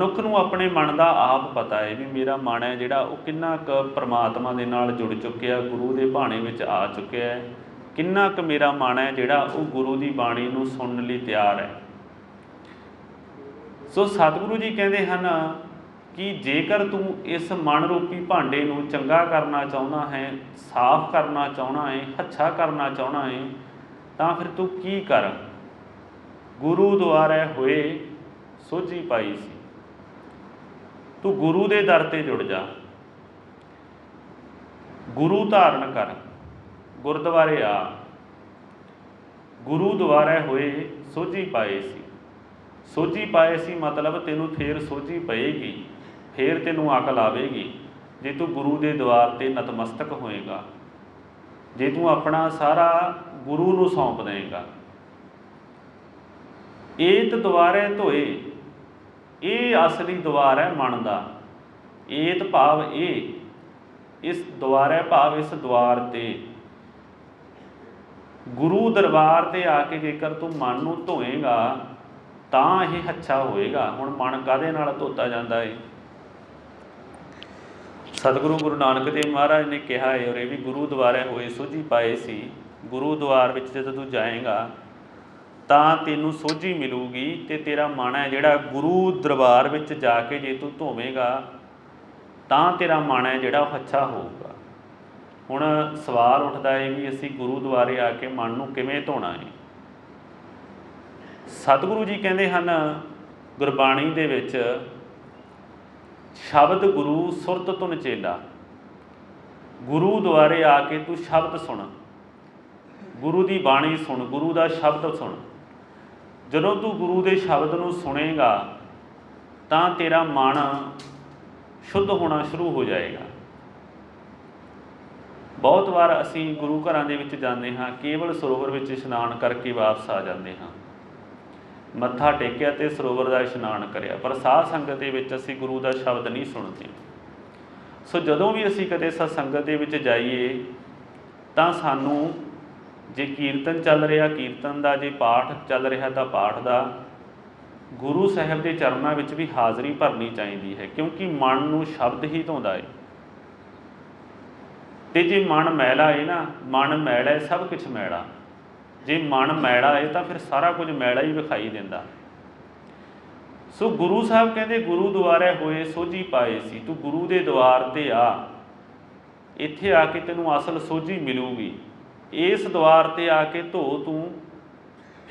ਮਨੁੱਖ ਨੂੰ ਆਪਣੇ ਮਨ ਦਾ ਆਪ ਪਤਾ ਹੈ ਵੀ ਮੇਰਾ ਮਨ ਹੈ ਜਿਹੜਾ ਉਹ ਕਿੰਨਾ ਕੁ ਪ੍ਰਮਾਤਮਾ ਦੇ ਨਾਲ ਜੁੜ ਚੁੱਕਿਆ, ਗੁਰੂ ਦੇ ਭਾਣੇ ਵਿੱਚ ਆ ਚੁੱਕਿਆ ਹੈ। ਕਿੰਨਾ ਕੁ ਮੇਰਾ ਮਨ ਹੈ ਜਿਹੜਾ ਉਹ ਗੁਰੂ ਦੀ ਬਾਣੀ ਨੂੰ ਸੁਣਨ ਲਈ ਤਿਆਰ ਹੈ। ਸੋ ਸਤਿਗੁਰੂ ਜੀ ਕਹਿੰਦੇ ਹਨ ਕਿ ਜੇਕਰ ਤੂੰ ਇਸ ਮਨ ਰੂਪੀ ਭਾਂਡੇ ਨੂੰ ਚੰਗਾ ਕਰਨਾ ਚਾਹੁੰਦਾ ਹੈ, ਸਾਫ਼ ਕਰਨਾ ਚਾਹੁੰਦਾ ਹੈ, ਹੱਛਾ ਕਰਨਾ ਚਾਹੁੰਦਾ ਹੈ, ਤਾਂ ਫਿਰ ਤੂੰ ਕੀ ਕਰ? ਗੁਰੂ ਦੁਆਰੇ ਹੋਏ ਸੋਝੀ ਪਾਈ ਸੀ। ਤੂੰ ਗੁਰੂ ਦੇ ਦਰ ਤੇ ਜੁੜ ਜਾ। ਗੁਰੂ ਧਾਰਨ ਕਰ, ਗੁਰਦੁਆਰੇ ਆ। ਗੁਰੂ ਦੁਆਰੇ ਹੋਏ ਸੋਝੀ ਪਾਏ ਸੀ। ਸੋਝੀ ਪਾਏ ਸੀ ਮਤਲਬ ਤੈਨੂੰ ਫੇਰ ਸੋਝੀ ਪਏਗੀ, ਫੇਰ ਤੈਨੂੰ ਅਕਲ ਆਵੇਗੀ। ਜੇ ਤੂੰ ਗੁਰੂ ਦੇ ਦਵਾਰ ਤੇ ਨਤਮਸਤਕ ਹੋਏਗਾ, ਜੇ ਤੂੰ ਆਪਣਾ ਸਾਰਾ ਗੁਰੂ ਨੂੰ ਸੌਂਪ ਦੇਏਗਾ ਏਤ ਦੁਆਰੇ ਧੋਏ ਇਹ ਅਸਲੀ ਦਵਾਰ ਹੈ ਮਨ ਦਾ। ਏਤ ਭਾਵ ਇਹ ਇਸ ਦੁਆਰੇ ਭਾਵ ਇਸ ਦਵਾਰ ਤੇ। ਗੁਰੂ ਦਰਬਾਰ ਤੇ ਆ ਕੇ ਜੇਕਰ ਤੂੰ ਮਨ ਨੂੰ ਧੋਏਗਾ, ਤਾਂ ਇਹ ਅੱਛਾ ਹੋਏਗਾ। ਹੁਣ ਮਨ ਕਾਦੇ ਨਾਲ ਧੋਤਾ ਜਾਂਦਾ ਏ? ਸਤਿਗੁਰੂ ਗੁਰੂ ਨਾਨਕ ਦੇਵ ਮਹਾਰਾਜ ਨੇ ਕਿਹਾ ਹੈ ਔਰ ਇਹ ਵੀ ਗੁਰੂ ਦੁਆਰੇ ਹੋਏ ਸੋਝੀ ਪਾਏ ਸੀ। ਗੁਰੂ ਦੁਆਰ ਵਿੱਚ ਜਦੋਂ ਤੂੰ ਜਾਏਗਾ ਤਾਂ ਤੈਨੂੰ ਸੋਝੀ ਮਿਲੂਗੀ ਤੇ ਤੇਰਾ ਮਨ ਹੈ ਜਿਹੜਾ ਗੁਰੂ ਦਰਬਾਰ ਵਿੱਚ ਜਾ ਕੇ ਜੇ ਤੂੰ ਧੋਵੇਂਗਾ, ਤਾਂ ਤੇਰਾ ਮਨ ਹੈ ਜਿਹੜਾ ਉਹ ਅੱਛਾ ਹੋਊਗਾ। ਹੁਣ ਸਵਾਲ ਉੱਠਦਾ ਹੈ ਵੀ ਅਸੀਂ ਗੁਰੂ ਦੁਆਰੇ ਆ ਕੇ ਮਨ ਨੂੰ ਕਿਵੇਂ ਧੋਣਾ ਹੈ ਸਤਿਗੁਰੂ ਜੀ ਕਹਿੰਦੇ ਹਨ, ਗੁਰਬਾਣੀ ਦੇ ਵਿੱਚ ਸ਼ਬਦ ਗੁਰੂ ਸੁਰਤ ਤੁਨ ਚੇਲਾ। ਗੁਰੂ ਦੁਆਰੇ ਆ ਕੇ ਤੂੰ ਸ਼ਬਦ ਸੁਣ। ਗੁਰੂ ਦੀ ਬਾਣੀ ਸੁਣ, ਗੁਰੂ ਦਾ ਸ਼ਬਦ ਸੁਣ। ਜਦੋਂ ਤੂੰ ਗੁਰੂ ਦੇ ਸ਼ਬਦ ਨੂੰ ਸੁਣੇਗਾ, ਤਾਂ ਤੇਰਾ ਮਨ ਸ਼ੁੱਧ ਹੋਣਾ ਸ਼ੁਰੂ ਹੋ ਜਾਏਗਾ। ਬਹੁਤ ਵਾਰ ਅਸੀਂ ਗੁਰੂ ਘਰਾਂ ਦੇ ਵਿੱਚ ਜਾਂਦੇ ਹਾਂ, ਕੇਵਲ ਸਰੋਵਰ ਵਿੱਚ ਇਸ਼ਨਾਨ ਕਰਕੇ ਵਾਪਸ ਆ ਜਾਂਦੇ ਹਾਂ। ਮੱਥਾ ਟੇਕਿਆ ਤੇ ਸਰੋਵਰ ਦਾ ਇਸ਼ਨਾਨ ਕਰਿਆ, ਪਰ ਸਾਧ ਸੰਗਤ ਦੇ ਵਿੱਚ ਅਸੀਂ ਗੁਰੂ ਦਾ ਸ਼ਬਦ ਨਹੀਂ ਸੁਣਦੇ। ਸੋ ਜਦੋਂ ਵੀ ਅਸੀਂ ਕਦੇ ਸਤਸੰਗਤ ਦੇ ਵਿੱਚ ਜਾਈਏ, ਤਾਂ ਸਾਨੂੰ ਜੇ ਕੀਰਤਨ ਚੱਲ ਰਿਹਾ, ਕੀਰਤਨ ਦਾ, ਜੇ ਪਾਠ ਚੱਲ ਰਿਹਾ ਤਾਂ ਪਾਠ ਦਾ, ਗੁਰੂ ਸਾਹਿਬ ਦੇ ਚਰਨਾਂ ਵਿੱਚ ਵੀ ਹਾਜ਼ਰੀ ਭਰਨੀ ਚਾਹੀਦੀ ਹੈ, ਕਿਉਂਕਿ ਮਨ ਨੂੰ ਸ਼ਬਦ ਹੀ ਧੋਂਦਾ ਹੈ ਤੇ ਜੇ ਮਨ ਮੈਲਾ ਹੈ ਨਾ, ਮਨ ਮੈਲਾ ਹੈ ਸਭ ਕੁਝ ਮੈਲਾ। ਜੇ ਮਨ ਮੈਲਾ ਹੈ ਤਾਂ ਫਿਰ ਸਾਰਾ ਕੁਝ ਮੈਲਾ ਹੀ ਵਿਖਾਈ ਦਿੰਦਾ। ਸੋ ਗੁਰੂ ਸਾਹਿਬ ਕਹਿੰਦੇ, ਗੁਰੂ ਦੁਆਰੇ ਹੋਏ, ਸੋਝੀ ਪਾਏ ਸੀ, ਤੂੰ ਗੁਰੂ ਦੇ ਦਵਾਰ ਤੇ ਆ। ਇੱਥੇ ਆ ਕੇ ਤੈਨੂੰ ਅਸਲ ਸੋਝੀ ਮਿਲੂਗੀ। ਇਸ ਦਵਾਰ ਤੇ ਆ ਕੇ ਧੋ ਤੂੰ।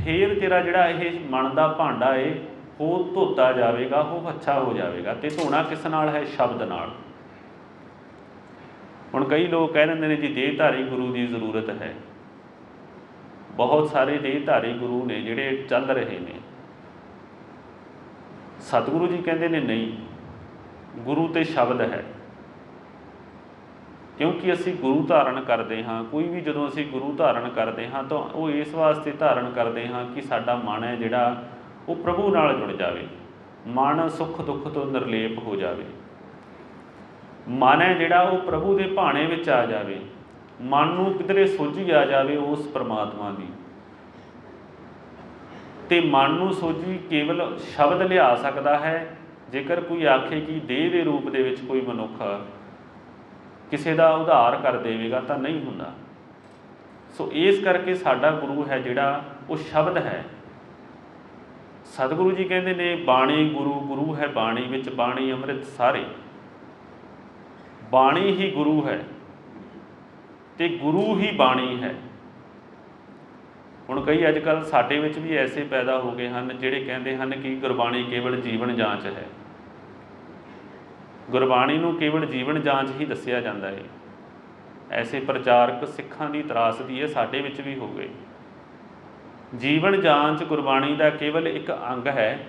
ਫੇਰ ਤੇਰਾ ਜਿਹੜਾ ਇਹ ਮਨ ਦਾ ਭਾਂਡਾ ਏ, ਉਹ ਧੋਤਾ ਜਾਵੇਗਾ, ਉਹ ਅੱਛਾ ਹੋ ਜਾਵੇਗਾ ਤੇ ਧੋਣਾ ਕਿਸ ਨਾਲ ਹੈ? ਸ਼ਬਦ ਨਾਲ। ਹੁਣ ਕਈ ਲੋਕ ਕਹਿ ਦਿੰਦੇ ਨੇ ਜੀ, ਦੇਹਧਾਰੀ ਗੁਰੂ ਦੀ ਜ਼ਰੂਰਤ ਹੈ। ਬਹੁਤ ਸਾਰੇ ਦੇਹਧਾਰੀ ਗੁਰੂ ਨੇ ਜਿਹੜੇ ਚੱਲ ਰਹੇ ਨੇ। ਸਤਿਗੁਰੂ ਜੀ ਕਹਿੰਦੇ ਨੇ, ਨਹੀਂ, ਗੁਰੂ ਤੇ ਸ਼ਬਦ ਹੈ। ਕਿਉਂਕਿ ਅਸੀਂ ਗੁਰੂ ਧਾਰਨ ਕਰਦੇ ਹਾਂ, ਕੋਈ ਵੀ ਜਦੋਂ ਅਸੀਂ ਗੁਰੂ ਧਾਰਨ ਕਰਦੇ ਹਾਂ ਤਾਂ ਉਹ ਇਸ ਵਾਸਤੇ ਧਾਰਨ ਕਰਦੇ ਹਾਂ ਕਿ ਸਾਡਾ ਮਨ ਹੈ ਜਿਹੜਾ, ਉਹ ਪ੍ਰਭੂ ਨਾਲ ਜੁੜ ਜਾਵੇ। ਮਨ ਸੁੱਖ ਦੁੱਖ ਤੋਂ ਨਿਰਲੇਪ ਹੋ ਜਾਵੇ। ਮਨ ਹੈ ਜਿਹੜਾ ਉਹ ਪ੍ਰਭੂ ਦੇ ਭਾਣੇ ਵਿੱਚ ਆ ਜਾਵੇ। ਮਨ ਨੂੰ ਕਿਧਰੇ ਸੋਝੀ ਆ ਜਾਵੇ ਉਸ ਪਰਮਾਤਮਾ ਦੀ। ਤੇ ਮਨ ਨੂੰ ਸੋਝੀ ਕੇਵਲ ਸ਼ਬਦ ਲਿਆ ਸਕਦਾ ਹੈ, ਜੇਕਰ ਕੋਈ ਆਖੇ ਕਿ ਦੇਹ ਦੇ ਰੂਪ ਦੇ ਵਿੱਚ ਕੋਈ ਮਨੁੱਖ ਕਿਸੇ ਦਾ ਉਧਾਰ ਕਰ ਦੇਵੇਗਾ ਤਾਂ ਨਹੀਂ ਹੁੰਦਾ। ਸੋ ਇਸ ਕਰਕੇ ਸਾਡਾ ਗੁਰੂ ਹੈ ਜਿਹੜਾ, ਉਹ ਸ਼ਬਦ ਹੈ। ਸਤਿਗੁਰੂ ਜੀ ਕਹਿੰਦੇ ਨੇ, ਬਾਣੀ ਗੁਰੂ ਗੁਰੂ ਹੈ ਬਾਣੀ ਵਿੱਚ, ਬਾਣੀ ਅੰਮ੍ਰਿਤ ਸਾਰੇ। ਬਾਣੀ ਹੀ ਗੁਰੂ ਹੈ ਤੇ ਗੁਰੂ ਹੀ ਬਾਣੀ ਹੈ। ਹੁਣ ਕਈ ਅੱਜ ਕੱਲ ਸਾਡੇ ਵਿੱਚ ਵੀ ਐਸੇ ਪੈਦਾ ਹੋ ਗਏ ਹਨ, ਜਿਹੜੇ ਕਹਿੰਦੇ ਹਨ ਕਿ ਗੁਰਬਾਣੀ ਕੇਵਲ ਜੀਵਨ ਜਾਂਚ ਹੈ। ਗੁਰਬਾਣੀ ਨੂੰ ਕੇਵਲ ਜੀਵਨ ਜਾਂਚ ਹੀ ਦੱਸਿਆ ਜਾਂਦਾ ਹੈ ਐਸੇ ਪ੍ਰਚਾਰਕ ਸਿੱਖਾਂ ਦੀ ਤਰਾਸਦੀ ਹੈ ਸਾਡੇ ਵਿੱਚ ਵੀ ਹੋ ਗਏ ਜੀਵਨ ਜਾਂਚ ਗੁਰਬਾਣੀ ਦਾ ਕੇਵਲ ਇੱਕ ਅੰਗ ਹੈ,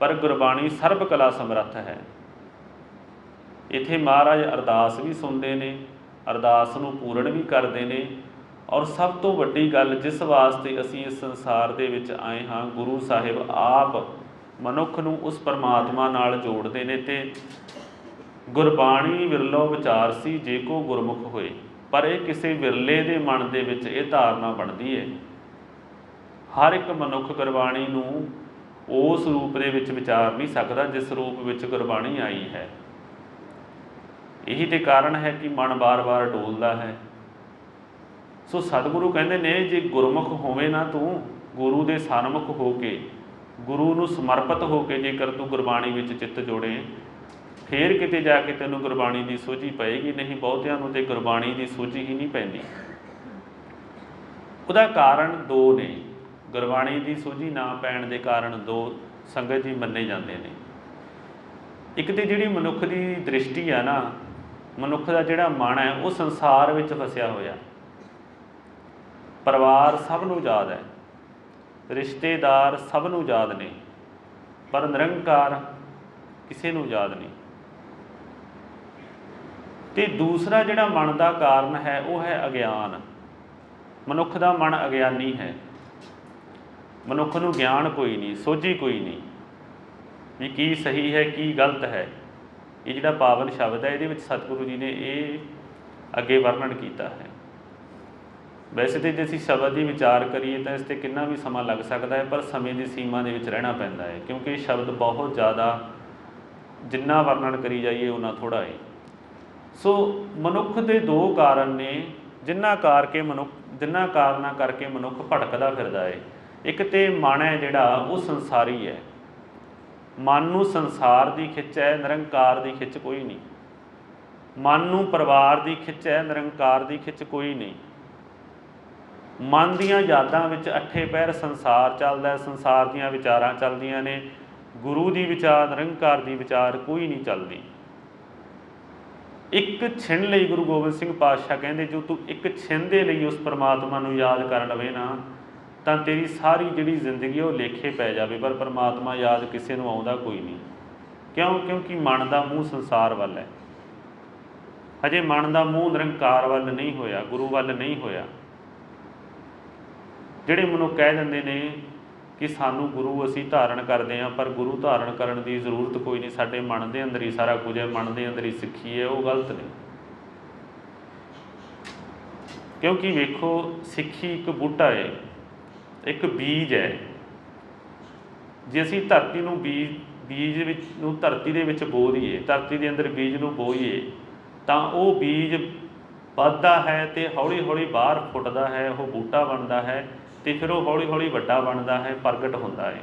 ਪਰ ਗੁਰਬਾਣੀ ਸਰਬ ਕਲਾ ਸਮਰੱਥ ਹੈ। ਇੱਥੇ ਮਹਾਰਾਜ ਅਰਦਾਸ ਵੀ ਸੁਣਦੇ ਨੇ, ਅਰਦਾਸ ਨੂੰ ਪੂਰਨ ਵੀ ਕਰਦੇ ਨੇ ਔਰ ਸਭ ਤੋਂ ਵੱਡੀ ਗੱਲ ਜਿਸ ਵਾਸਤੇ ਅਸੀਂ ਇਸ ਸੰਸਾਰ ਦੇ ਵਿੱਚ ਆਏ ਹਾਂ, ਗੁਰੂ ਸਾਹਿਬ ਆਪ ਮਨੁੱਖ ਨੂੰ ਉਸ ਪਰਮਾਤਮਾ ਨਾਲ ਜੋੜਦੇ ਨੇ ਤੇ ਗੁਰਬਾਣੀ ਵਿਰਲੋ ਵਿਚਾਰ ਸੀ, ਜੇ ਕੋ ਗੁਰਮੁਖ ਹੋਏ। ਪਰ ਇਹ ਕਿਸੇ ਵਿਰਲੇ ਦੇ ਮਨ ਦੇ ਵਿੱਚ ਇਹ ਧਾਰਨਾ ਬਣਦੀ ਹੈ ਹਰ ਇੱਕ ਮਨੁੱਖ ਗੁਰਬਾਣੀ ਨੂੰ ਉਸ ਰੂਪ ਦੇ ਵਿੱਚ ਵਿਚਾਰ ਨਹੀਂ ਸਕਦਾ, ਜਿਸ ਰੂਪ ਵਿੱਚ ਗੁਰਬਾਣੀ ਆਈ ਹੈ। ਇਹੀ ਤੇ ਕਾਰਨ ਹੈ ਕਿ ਮਨ ਬਾਰ-ਬਾਰ ਡੋਲਦਾ ਹੈ। ਸੋ ਸਤਿਗੁਰੂ ਕਹਿੰਦੇ ਨੇ, ਜੇ ਗੁਰਮੁਖ ਹੋਵੇਂ ਨਾ ਤੂੰ, ਗੁਰੂ ਦੇ ਸਨਮੁਖ ਹੋ ਕੇ, ਗੁਰੂ ਨੂੰ ਸਮਰਪਿਤ ਹੋ ਕੇ ਜੇਕਰ ਤੂੰ ਗੁਰਬਾਣੀ ਵਿੱਚ ਚਿੱਤ ਜੋੜੇ ਫੇਰ ਕਿਤੇ ਜਾ ਕੇ ਤੈਨੂੰ ਗੁਰਬਾਣੀ ਦੀ ਸੋਝੀ ਪਏਗੀ? ਨਹੀਂ, ਬਹੁਤਿਆਂ ਨੂੰ ਤੇ ਗੁਰਬਾਣੀ ਦੀ ਸੋਝੀ ਹੀ ਨਹੀਂ ਪੈਂਦੀ। ਉਹਦਾ ਕਾਰਨ ਦੋ ਨੇ। ਗੁਰਬਾਣੀ ਦੀ ਸੋਝੀ ਨਾ ਪੈਣ ਦੇ ਕਾਰਨ ਦੋ ਸੰਗਤ ਜੀ ਮੰਨੇ ਜਾਂਦੇ ਨੇ। ਇੱਕ ਤੇ ਜਿਹੜੀ ਮਨੁੱਖ ਦੀ ਦ੍ਰਿਸ਼ਟੀ ਆ ਨਾ, ਮਨੁੱਖ ਦਾ ਜਿਹੜਾ ਮਨ ਹੈ, ਉਹ ਸੰਸਾਰ ਵਿੱਚ ਫਸਿਆ ਹੋਇਆ। ਪਰਿਵਾਰ ਸਭ ਨੂੰ ਯਾਦ ਹੈ। ਰਿਸ਼ਤੇਦਾਰ ਸਭ ਨੂੰ ਯਾਦ ਨੇ। ਪਰ ਨਿਰੰਕਾਰ ਕਿਸੇ ਨੂੰ ਯਾਦ ਨਹੀਂ। ਤੇ ਦੂਸਰਾ ਜਿਹੜਾ ਮਨ ਦਾ ਕਾਰਨ ਹੈ, ਉਹ ਹੈ ਅਗਿਆਨ। ਮਨੁੱਖ ਦਾ ਮਨ ਅਗਿਆਨੀ ਹੈ। ਮਨੁੱਖ ਨੂੰ ਗਿਆਨ ਕੋਈ ਨਹੀਂ, ਸੋਝੀ ਕੋਈ ਨਹੀਂ ਵੀ ਕੀ ਸਹੀ ਹੈ, ਕੀ ਗਲਤ ਹੈ। ਇਹ ਜਿਹੜਾ ਪਾਵਨ ਸ਼ਬਦ ਹੈ, ਇਹਦੇ ਵਿੱਚ ਸਤਿਗੁਰੂ ਜੀ ਨੇ ਇਹ ਅੱਗੇ ਵਰਣਨ ਕੀਤਾ ਹੈ। ਵੈਸੇ ਤੇ ਜੇ ਅਸੀਂ ਸ਼ਬਦ ਦੀ ਵਿਚਾਰ ਕਰੀਏ ਤਾਂ ਇਸ ਤੇ ਕਿੰਨਾ ਵੀ ਸਮਾਂ ਲੱਗ ਸਕਦਾ ਹੈ, ਪਰ ਸਮੇਂ ਦੀ ਸੀਮਾ ਦੇ ਵਿੱਚ ਰਹਿਣਾ ਪੈਂਦਾ ਹੈ, ਕਿਉਂਕਿ ਇਹ ਸ਼ਬਦ ਬਹੁਤ ਜ਼ਿਆਦਾ ਜਿੰਨਾ ਵਰਣਨ ਕਰੀ ਜਾਈਏ ਉਹਨਾਂ ਥੋੜਾ ਹੈ। ਸੋ ਮਨੁੱਖ ਦੇ ਦੋ ਕਾਰਨ ਨੇ ਜਿਨ੍ਹਾਂ ਕਰਕੇ ਮਨੁੱਖ ਜਿਨ੍ਹਾਂ ਕਾਰਨਾਂ ਕਰਕੇ ਮਨੁੱਖ ਭਟਕਦਾ ਫਿਰਦਾ ਏ। ਇੱਕ ਤੇ ਮਨ ਹੈ ਜਿਹੜਾ, ਉਹ ਸੰਸਾਰੀ ਹੈ। ਮਨ ਨੂੰ ਸੰਸਾਰ ਦੀ ਖਿੱਚ ਹੈ, ਨਿਰੰਕਾਰ ਦੀ ਖਿੱਚ ਕੋਈ ਨਹੀਂ। ਮਨ ਨੂੰ ਪਰਿਵਾਰ ਦੀ ਖਿੱਚ ਹੈ, ਨਿਰੰਕਾਰ ਦੀ ਖਿੱਚ ਕੋਈ ਨਹੀਂ। ਮਨ ਦੀਆਂ ਯਾਦਾਂ ਵਿੱਚ ਅੱਠੇ ਪੈਰ ਸੰਸਾਰ ਚੱਲਦਾ, ਸੰਸਾਰ ਦੀਆਂ ਵਿਚਾਰਾਂ ਚੱਲਦੀਆਂ ਨੇ। ਗੁਰੂ ਦੀ ਵਿਚਾਰ, ਨਿਰੰਕਾਰ ਦੀ ਵਿਚਾਰ ਕੋਈ ਨਹੀਂ ਚੱਲਦੀ। ਇੱਕ ਛਿਣ ਲਈ ਗੁਰੂ ਗੋਬਿੰਦ ਸਿੰਘ ਪਾਤਸ਼ਾਹ ਕਹਿੰਦੇ, ਜੋ ਤੂੰ ਇੱਕ ਛਿਣ ਦੇ ਲਈ ਉਸ ਪਰਮਾਤਮਾ ਨੂੰ ਯਾਦ ਕਰ ਲਵੇ ਨਾ, ਤਾਂ ਤੇਰੀ ਸਾਰੀ ਜਿਹੜੀ ਜ਼ਿੰਦਗੀ ਉਹ ਲੇਖੇ ਪੈ ਜਾਵੇ, ਪਰ ਪਰਮਾਤਮਾ ਯਾਦ ਕਿਸੇ ਨੂੰ ਆਉਂਦਾ ਕੋਈ ਨਹੀਂ। ਕਿਉਂ? ਕਿਉਂਕਿ ਮਨ ਦਾ ਮੂੰਹ ਸੰਸਾਰ ਵੱਲ ਹੈ। ਹਜੇ ਮਨ ਦਾ ਮੂੰਹ ਨਿਰੰਕਾਰ ਵੱਲ ਨਹੀਂ ਹੋਇਆ, ਗੁਰੂ ਵੱਲ ਨਹੀਂ ਹੋਇਆ। ਜਿਹੜੇ ਮਨੁੱਖ ਕਹਿ ਦਿੰਦੇ ਨੇ ਕਿ ਸਾਨੂੰ ਗੁਰੂ ਅਸੀਂ ਧਾਰਨ ਕਰਦੇ ਹਾਂ, ਪਰ ਗੁਰੂ ਧਾਰਨ ਕਰਨ ਦੀ ਜ਼ਰੂਰਤ ਕੋਈ ਨਹੀਂ। ਸਾਡੇ ਮਨ ਦੇ ਅੰਦਰ ਹੀ ਸਾਰਾ ਕੁਝ ਹੈ, ਮਨ ਦੇ ਅੰਦਰ ਹੀ ਸਿੱਖੀ ਹੈ, ਉਹ ਗਲਤ ਨੇ ਕਿਉਂਕਿ ਵੇਖੋ, ਸਿੱਖੀ ਇੱਕ ਬੂਟਾ ਹੈ, ਇੱਕ ਬੀਜ ਹੈ। ਜੇ ਅਸੀਂ ਧਰਤੀ ਨੂੰ ਬੀਜ ਬੀਜ ਵਿੱਚ ਨੂੰ ਧਰਤੀ ਦੇ ਵਿੱਚ ਬੋ ਦਈਏ, ਧਰਤੀ ਦੇ ਅੰਦਰ ਬੀਜ ਨੂੰ ਬੋਈਏ, ਤਾਂ ਉਹ ਬੀਜ ਵੱਧਦਾ ਹੈ ਤੇ ਹੌਲੀ ਹੌਲੀ ਬਾਹਰ ਫੁੱਟਦਾ ਹੈ, ਉਹ ਬੂਟਾ ਬਣਦਾ ਹੈ। ਤੇ ਫਿਰ ਉਹ ਹੌਲੀ ਹੌਲੀ ਵੱਡਾ ਬਣਦਾ ਹੈ, ਪ੍ਰਗਟ ਹੁੰਦਾ ਹੈ।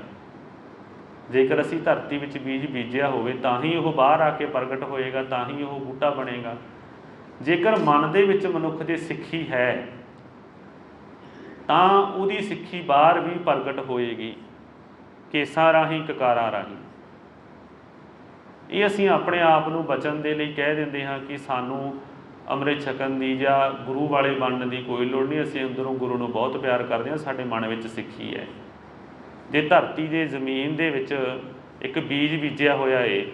ਜੇਕਰ ਅਸੀਂ ਧਰਤੀ ਵਿੱਚ ਬੀਜ ਬੀਜਿਆ ਹੋਵੇ, ਤਾਂ ਹੀ ਉਹ ਬਾਹਰ ਆ ਕੇ ਪ੍ਰਗਟ ਹੋਏਗਾ, ਤਾਂ ਹੀ ਉਹ ਬੂਟਾ ਬਣੇਗਾ। ਜੇਕਰ ਮਨ ਦੇ ਵਿੱਚ ਮਨੁੱਖ ਦੀ ਸਿੱਖੀ ਹੈ, ਤਾਂ ਉਹਦੀ ਸਿੱਖੀ ਬਾਹਰ ਵੀ ਪ੍ਰਗਟ ਹੋਏਗੀ, ਕੇਸਾਂ ਰਾਹੀਂ, ਕਕਾਰਾਂ ਰਾਹੀਂ। ਇਹ ਅਸੀਂ ਆਪਣੇ ਆਪ ਨੂੰ ਬਚਣ ਦੇ ਲਈ ਕਹਿ ਦਿੰਦੇ ਹਾਂ ਕਿ ਸਾਨੂੰ ਅੰਮ੍ਰਿਤ ਛਕਣ ਦੀ ਜਾਂ ਗੁਰੂ ਵਾਲੇ ਬਣਨ ਦੀ ਕੋਈ ਲੋੜ ਨਹੀਂ। ਅਸੀਂ ਅੰਦਰੋਂ ਗੁਰੂ ਨੂੰ ਬਹੁਤ ਪਿਆਰ ਕਰਦੇ ਹਾਂ। ਸਾਡੇ ਮਨ ਵਿੱਚ ਸਿੱਖੀ ਹੈ। ਜੇ ਧਰਤੀ ਦੇ ਜ਼ਮੀਨ ਦੇ ਵਿੱਚ ਇੱਕ ਬੀਜ ਬੀਜਿਆ ਹੋਇਆ ਏ,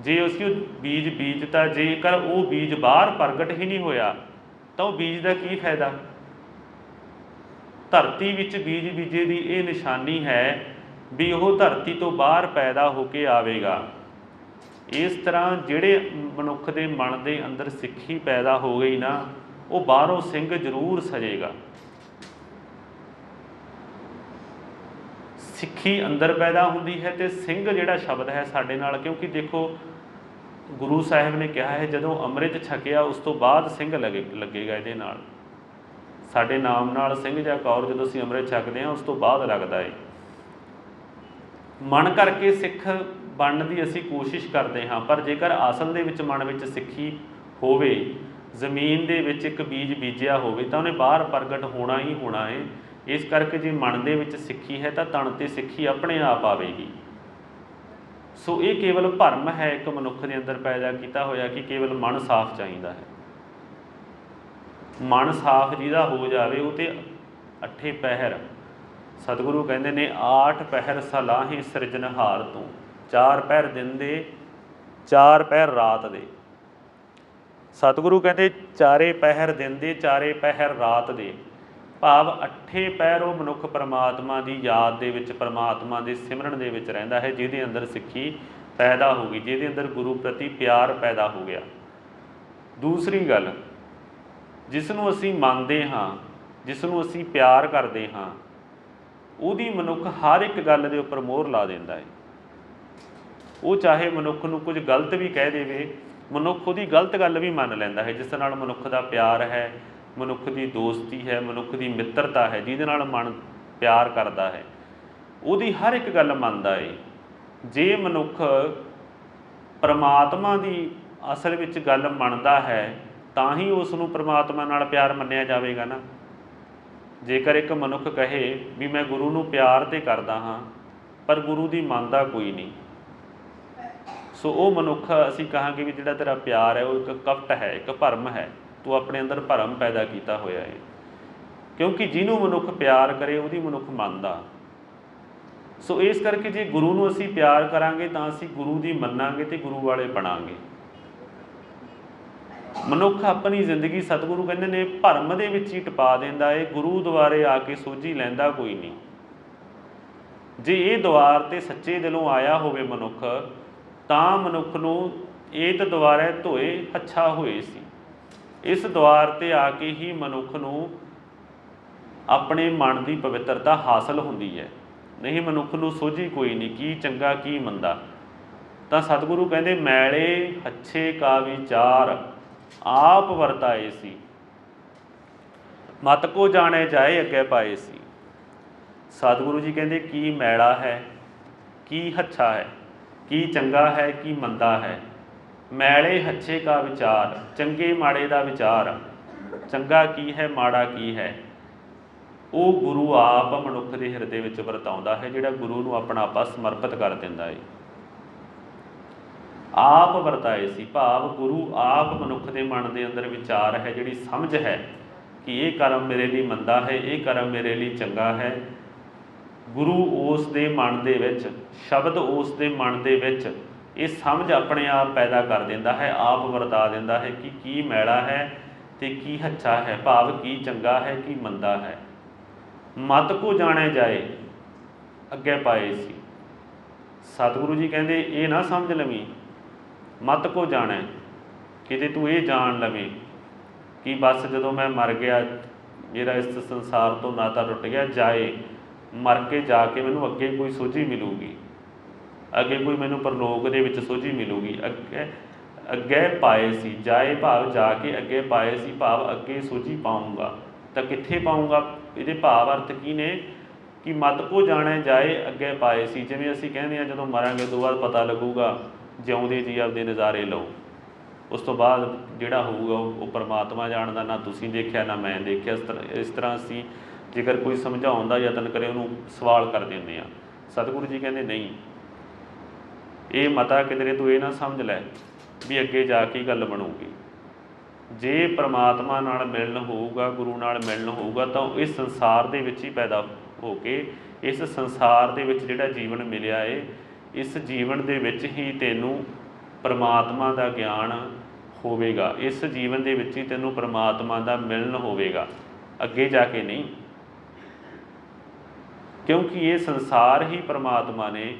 ਜੇ ਅਸੀਂ ਉਹ ਬੀਜ ਬੀਜਤਾ, ਜੇਕਰ ਉਹ ਬੀਜ ਬਾਹਰ ਪ੍ਰਗਟ ਹੀ ਨਹੀਂ ਹੋਇਆ, ਤਾਂ ਉਹ ਬੀਜ ਦਾ ਕੀ ਫਾਇਦਾ? ਧਰਤੀ ਵਿੱਚ ਬੀਜ ਬੀਜੇ ਦੀ ਇਹ ਨਿਸ਼ਾਨੀ ਹੈ ਵੀ ਉਹ ਧਰਤੀ ਤੋਂ ਬਾਹਰ ਪੈਦਾ ਹੋ ਕੇ ਆਵੇਗਾ। ਇਸ ਤਰ੍ਹਾਂ ਜਿਹੜੇ ਮਨੁੱਖ ਦੇ ਮਨ ਦੇ ਅੰਦਰ ਸਿੱਖੀ ਪੈਦਾ ਹੋ ਗਈ ਨਾ, ਉਹ ਬਾਹਰੋਂ ਸਿੰਘ ਜ਼ਰੂਰ ਸਜੇਗਾ। ਸਿੱਖੀ ਅੰਦਰ ਪੈਦਾ ਹੁੰਦੀ ਹੈ ਤੇ ਸਿੰਘ ਜਿਹੜਾ ਸ਼ਬਦ ਹੈ ਸਾਡੇ ਨਾਲ, ਕਿਉਂਕਿ ਦੇਖੋ, ਗੁਰੂ ਸਾਹਿਬ ਨੇ ਕਿਹਾ ਹੈ, ਜਦੋਂ ਅੰਮ੍ਰਿਤ ਛਕਿਆ, ਉਸ ਤੋਂ ਬਾਅਦ ਸਿੰਘ ਲੱਗੇ, ਲੱਗੇਗਾ ਇਹਦੇ ਨਾਲ। ਸਾਡੇ ਨਾਮ ਨਾਲ ਸਿੰਘ ਜਾਂ ਕੌਰ ਜਦੋਂ ਅਸੀਂ ਅੰਮ੍ਰਿਤ ਛਕਦੇ ਹਾਂ, ਉਸ ਤੋਂ ਬਾਅਦ ਲੱਗਦਾ ਹੈ ਮਨ ਕਰਕੇ ਸਿੱਖ ਬਣਨ ਦੀ ਅਸੀਂ ਕੋਸ਼ਿਸ਼ ਕਰਦੇ ਹਾਂ, ਪਰ ਜੇਕਰ ਅਸਲ ਦੇ ਵਿੱਚ ਮਨ ਵਿੱਚ ਸਿੱਖੀ ਹੋਵੇ, ਜ਼ਮੀਨ ਦੇ ਵਿੱਚ ਇੱਕ ਬੀਜ ਬੀਜਿਆ ਹੋਵੇ, ਤਾਂ ਉਹਨੇ ਬਾਹਰ ਪ੍ਰਗਟ ਹੋਣਾ ਹੀ ਹੋਣਾ ਹੈ। ਇਸ ਕਰਕੇ ਜੇ ਮਨ ਦੇ ਵਿੱਚ ਸਿੱਖੀ ਹੈ, ਤਾਂ ਤਣ ਤੇ ਸਿੱਖੀ ਆਪਣੇ ਆਪ ਆਵੇਗੀ। ਸੋ ਇਹ ਕੇਵਲ ਭਰਮ ਹੈ, ਇੱਕ ਮਨੁੱਖ ਦੇ ਅੰਦਰ ਪੈਦਾ ਕੀਤਾ ਹੋਇਆ ਕਿ ਕੇਵਲ ਮਨ ਸਾਫ਼ ਚਾਹੀਦਾ ਹੈ। ਮਨ ਸਾਫ਼ ਜਿਹਦਾ ਹੋ ਜਾਵੇ, ਉਹ ਤੇ ਅੱਠੇ ਪਹਿਰ, ਸਤਿਗੁਰੂ ਕਹਿੰਦੇ ਨੇ, ਆਠ ਪਹਿਰ ਸਲਾਹੀ ਸਿਰਜਨਹਾਰ ਤੋਂ। ਚਾਰ ਪਹਿਰ ਦਿਨ ਦੇ, ਚਾਰ ਪਹਿਰ ਰਾਤ ਦੇ। ਸਤਿਗੁਰੂ ਕਹਿੰਦੇ, ਚਾਰੇ ਪਹਿਰ ਦਿਨ ਦੇ, ਚਾਰੇ ਪਹਿਰ ਰਾਤ ਦੇ। ਭਾਵ ਅੱਠੇ ਪਹਿਰ ਉਹ ਮਨੁੱਖ ਪਰਮਾਤਮਾ ਦੀ ਯਾਦ ਦੇ ਵਿੱਚ, ਪਰਮਾਤਮਾ ਦੇ ਸਿਮਰਨ ਦੇ ਵਿੱਚ ਰਹਿੰਦਾ ਹੈ, ਜਿਹਦੇ ਅੰਦਰ ਸਿੱਖੀ ਪੈਦਾ ਹੋ ਗਈ, ਜਿਹਦੇ ਅੰਦਰ ਗੁਰੂ ਪ੍ਰਤੀ ਪਿਆਰ ਪੈਦਾ ਹੋ ਗਿਆ। ਦੂਸਰੀ ਗੱਲ ਜਿਸ ਨੂੰ ਅਸੀਂ ਮੰਨਦੇ ਹਾਂ ਜਿਸ ਨੂੰ ਅਸੀਂ ਪਿਆਰ ਕਰਦੇ ਹਾਂ, ਉਹਦੀ ਮਨੁੱਖ ਹਰ ਇੱਕ ਗੱਲ ਦੇ ਉੱਪਰ ਮੋਹਰ ਲਾ ਦਿੰਦਾ ਹੈ। ਉਹ ਚਾਹੇ ਮਨੁੱਖ ਨੂੰ ਕੁਝ ਗਲਤ ਵੀ ਕਹਿ ਦੇਵੇ, ਮਨੁੱਖ ਉਹਦੀ ਗਲਤ ਗੱਲ ਵੀ ਮੰਨ ਲੈਂਦਾ ਹੈ, ਜਿਸ ਨਾਲ ਮਨੁੱਖ ਦਾ ਪਿਆਰ ਹੈ, ਮਨੁੱਖ ਦੀ ਦੋਸਤੀ ਹੈ, ਮਨੁੱਖ ਦੀ ਮਿੱਤਰਤਾ ਹੈ, ਜਿਹਦੇ ਨਾਲ ਮਨ ਪਿਆਰ ਕਰਦਾ ਹੈ। ਉਹਦੀ ਹਰ ਇੱਕ ਗੱਲ ਮੰਨਦਾ ਏ। ਜੇ ਮਨੁੱਖ ਪਰਮਾਤਮਾ ਦੀ ਅਸਲ ਵਿੱਚ ਗੱਲ ਮੰਨਦਾ ਹੈ, ਤਾਂ ਹੀ ਉਸ ਨੂੰ ਪਰਮਾਤਮਾ ਨਾਲ ਪਿਆਰ ਮੰਨਿਆ ਜਾਵੇਗਾ ਨਾ। ਜੇਕਰ ਇੱਕ ਮਨੁੱਖ ਕਹੇ ਵੀ ਮੈਂ ਗੁਰੂ ਨੂੰ ਪਿਆਰ ਤੇ ਕਰਦਾ ਹਾਂ, ਪਰ ਗੁਰੂ ਦੀ ਮੰਨਦਾ ਕੋਈ ਨਹੀਂ। ਸੋ ਉਹ ਮਨੁੱਖ ਅਸੀਂ ਕਹਾਂਗੇ ਵੀ ਜਿਹੜਾ ਤੇਰਾ ਪਿਆਰ ਹੈ, ਉਹ ਇੱਕ ਕਪਟ ਹੈ, ਇੱਕ ਭਰਮ ਹੈ, ਤੂੰ ਆਪਣੇ ਅੰਦਰ ਭਰਮ ਪੈਦਾ ਕੀਤਾ ਹੋਇਆ ਹੈ। ਕਿਉਂਕਿ ਜਿਹਨੂੰ ਮਨੁੱਖ ਪਿਆਰ ਕਰੇ, ਉਹਦੀ ਮਨੁੱਖ ਮੰਨਦਾ। ਸੋ ਇਸ ਕਰਕੇ ਜੇ ਗੁਰੂ ਨੂੰ ਅਸੀਂ ਪਿਆਰ ਕਰਾਂਗੇ, ਤਾਂ ਅਸੀਂ ਗੁਰੂ ਦੀ ਮੰਨਾਂਗੇ ਤੇ ਗੁਰੂ ਵਾਲੇ ਬਣਾਂਗੇ। ਮਨੁੱਖ ਆਪਣੀ ਜ਼ਿੰਦਗੀ ਸਤਿਗੁਰੂ ਕਹਿੰਦੇ ਨੇ, ਭਰਮ ਦੇ ਵਿੱਚ ਹੀ ਟਪਾ ਦਿੰਦਾ ਏ, ਗੁਰੂ ਦੁਆਰੇ ਆ ਕੇ ਸੋਝੀ ਲੈਂਦਾ ਕੋਈ ਨਹੀਂ। ਜੇ ਇਹ ਦੁਆਰ ਤੇ ਸੱਚੇ ਦਿਲੋਂ ਆਇਆ ਹੋਵੇ ਮਨੁੱਖ ਤਾਂ ਮਨੁੱਖ ਨੂੰ ਇਹ ਦੁਆਰੇ ਧੋਏ ਹੱਛਾ ਹੋਏ ਸੀ। ਇਸ ਦੁਆਰ ਤੇ ਆ ਕੇ ਹੀ ਮਨੁੱਖ ਨੂੰ ਆਪਣੇ ਮਨ ਦੀ ਪਵਿੱਤਰਤਾ ਹਾਸਲ ਹੁੰਦੀ ਹੈ। ਨਹੀਂ ਮਨੁੱਖ ਨੂੰ ਸੋਝੀ ਕੋਈ ਨਹੀਂ, ਕੀ ਚੰਗਾ, ਕੀ ਮੰਦਾ। ਤਾਂ ਸਤਿਗੁਰੂ ਕਹਿੰਦੇ, ਮੈਲੇ ਹੱਛੇ ਕਾ ਵਿਚਾਰ ਆਪ ਵਰਤਾਏ ਸੀ। ਮਤ ਕੋ ਜਾਣੇ ਜਾਏ, ਅੱਗੇ ਪਾਏ ਸੀ। ਸਤਿਗੁਰੂ ਜੀ ਕਹਿੰਦੇ, ਕੀ ਮੈਲਾ ਹੈ, ਕੀ ਹੱਛਾ ਹੈ? ਕੀ ਚੰਗਾ ਹੈ, ਕੀ ਮੰਦਾ ਹੈ। ਮੈਲੇ ਹੱਛੇ ਕਾ ਵਿਚਾਰ, ਚੰਗੇ ਮਾੜੇ ਦਾ ਵਿਚਾਰ। ਚੰਗਾ ਕੀ ਹੈ, ਮਾੜਾ ਕੀ ਹੈ। ਉਹ ਗੁਰੂ ਆਪ ਮਨੁੱਖ ਦੇ ਹਿਰਦੇ ਵਿੱਚ ਵਰਤਾਉਂਦਾ ਹੈ, ਜਿਹੜਾ ਗੁਰੂ ਨੂੰ ਆਪਣਾ ਆਪਾ ਸਮਰਪਿਤ ਕਰ ਦਿੰਦਾ ਹੈ ਆਪ ਵਰਤਾਏ ਸੀ ਭਾਵ, ਗੁਰੂ ਆਪ ਮਨੁੱਖ ਦੇ ਮਨ ਦੇ ਅੰਦਰ ਵਿਚਾਰ ਹੈ, ਜਿਹੜੀ ਸਮਝ ਹੈ ਕਿ ਇਹ ਕਰਮ ਮੇਰੇ ਲਈ ਮੰਦਾ ਹੈ, ਇਹ ਕਰਮ ਮੇਰੇ ਲਈ ਚੰਗਾ ਹੈ। ਗੁਰੂ ਉਸ ਦੇ ਮਨ ਦੇ ਵਿੱਚ, ਸ਼ਬਦ ਉਸ ਦੇ ਮਨ ਦੇ ਵਿੱਚ, ਇਹ ਸਮਝ ਆਪਣੇ ਆਪ ਪੈਦਾ ਕਰ ਦਿੰਦਾ ਹੈ, ਆਪ ਵਰਤਾ ਦਿੰਦਾ ਹੈ ਕਿ ਕੀ ਮੈਲਾ ਹੈ ਤੇ ਕੀ ਹੱਛਾ ਹੈ, ਭਾਵ ਕੀ ਚੰਗਾ ਹੈ, ਕੀ ਮੰਦਾ ਹੈ। ਮਤ ਕੋ ਜਾਣੇ ਜਾਏ, ਅੱਗੇ ਪਾਏ ਸੀ। ਸਤਿਗੁਰੂ ਜੀ ਕਹਿੰਦੇ, ਇਹ ਨਾ ਸਮਝ ਲਵੀਂ, ਮਤ ਕੋ ਜਾਣੈ, ਕਿਤੇ ਤੂੰ ਇਹ ਜਾਣ ਲਵੇਂ ਕਿ ਬਸ ਜਦੋਂ ਮੈਂ ਮਰ ਗਿਆ, ਮੇਰਾ ਇਸ ਸੰਸਾਰ ਤੋਂ ਨਾਤਾ ਟੁੱਟ ਗਿਆ, ਜਾਏ ਮਰ ਕੇ ਜਾ ਕੇ ਮੈਨੂੰ ਅੱਗੇ ਕੋਈ ਸੋਝੀ ਮਿਲੂਗੀ। ਅੱਗੇ ਕੋਈ ਮੈਨੂੰ ਪਰਲੋਕ ਦੇ ਵਿੱਚ ਸੋਝੀ ਮਿਲੂਗੀ। ਅੱਗੇ ਅੱਗੇ ਪਾਏ ਸੀ, ਜਾਏ ਭਾਵ ਜਾ ਕੇ ਅੱਗੇ ਪਾਏ ਸੀ, ਭਾਵ ਅੱਗੇ ਸੋਝੀ ਪਾਉਂਗਾ। ਤਾਂ ਕਿੱਥੇ ਪਾਉਂਗਾ? ਇਹਦੇ ਭਾਵ ਅਰਥ ਕੀ ਨੇ? ਕਿ ਮਤ ਕੋ ਜਾਣੇ ਜਾਏ ਅੱਗੇ ਪਾਏ ਸੀ। ਜਿਵੇਂ ਅਸੀਂ ਕਹਿੰਦੇ ਆ ਜਦੋਂ ਮਰਾਂਗੇ ਤੋਂ ਬਾਅਦ ਪਤਾ ਲੱਗੂਗਾ, ਜਿਉਂਦੇ ਜੀ ਆਪਦੇ ਨਜ਼ਾਰੇ ਲਓ। ਉਸ ਤੋਂ ਬਾਅਦ ਜਿਹੜਾ ਹੋਊਗਾ, ਉਹ ਪਰਮਾਤਮਾ ਜਾਣਦਾ, ਨਾ ਤੁਸੀਂ ਦੇਖਿਆ, ਨਾ ਮੈਂ ਦੇਖਿਆ। ਇਸ ਤਰ੍ਹਾਂ ਇਸ ਤਰ੍ਹਾਂ ਅਸੀਂ ਜੇਕਰ ਕੋਈ ਸਮਝਾਉਣ ਦਾ ਯਤਨ ਕਰੇ, ਉਹਨੂੰ ਸਵਾਲ ਕਰ ਦਿੰਦੇ ਆ। ਸਤਿਗੁਰੂ ਜੀ ਕਹਿੰਦੇ, ਨਹੀਂ, ਇਹ ਮਤਾ ਕਿਧਰੇ ਤੂੰ ਇਹ ਨਾ ਸਮਝ ਲੈ ਵੀ ਅੱਗੇ ਜਾ ਕੇ ਗੱਲ ਬਣੂਗੀ। ਜੇ ਪ੍ਰਮਾਤਮਾ ਨਾਲ ਮਿਲਣ ਹੋਊਗਾ, ਗੁਰੂ ਨਾਲ ਮਿਲਣ ਹੋਊਗਾ, ਤਾਂ ਇਸ ਸੰਸਾਰ ਦੇ ਵਿੱਚ ਹੀ ਪੈਦਾ ਹੋ ਕੇ, ਇਸ ਸੰਸਾਰ ਦੇ ਵਿੱਚ ਜਿਹੜਾ ਜੀਵਨ ਮਿਲਿਆ ਏ, ਇਸ ਜੀਵਨ ਦੇ ਵਿੱਚ ਹੀ ਤੈਨੂੰ ਪ੍ਰਮਾਤਮਾ ਦਾ ਗਿਆਨ ਹੋਵੇਗਾ। ਇਸ ਜੀਵਨ ਦੇ ਵਿੱਚ ਹੀ ਤੈਨੂੰ ਪ੍ਰਮਾਤਮਾ ਦਾ ਮਿਲਣ ਹੋਵੇਗਾ। ਅੱਗੇ ਜਾ ਕੇ ਨਹੀਂ। ਕਿਉਂਕਿ ਇਹ ਸੰਸਾਰ ਹੀ ਪਰਮਾਤਮਾ ਨੇ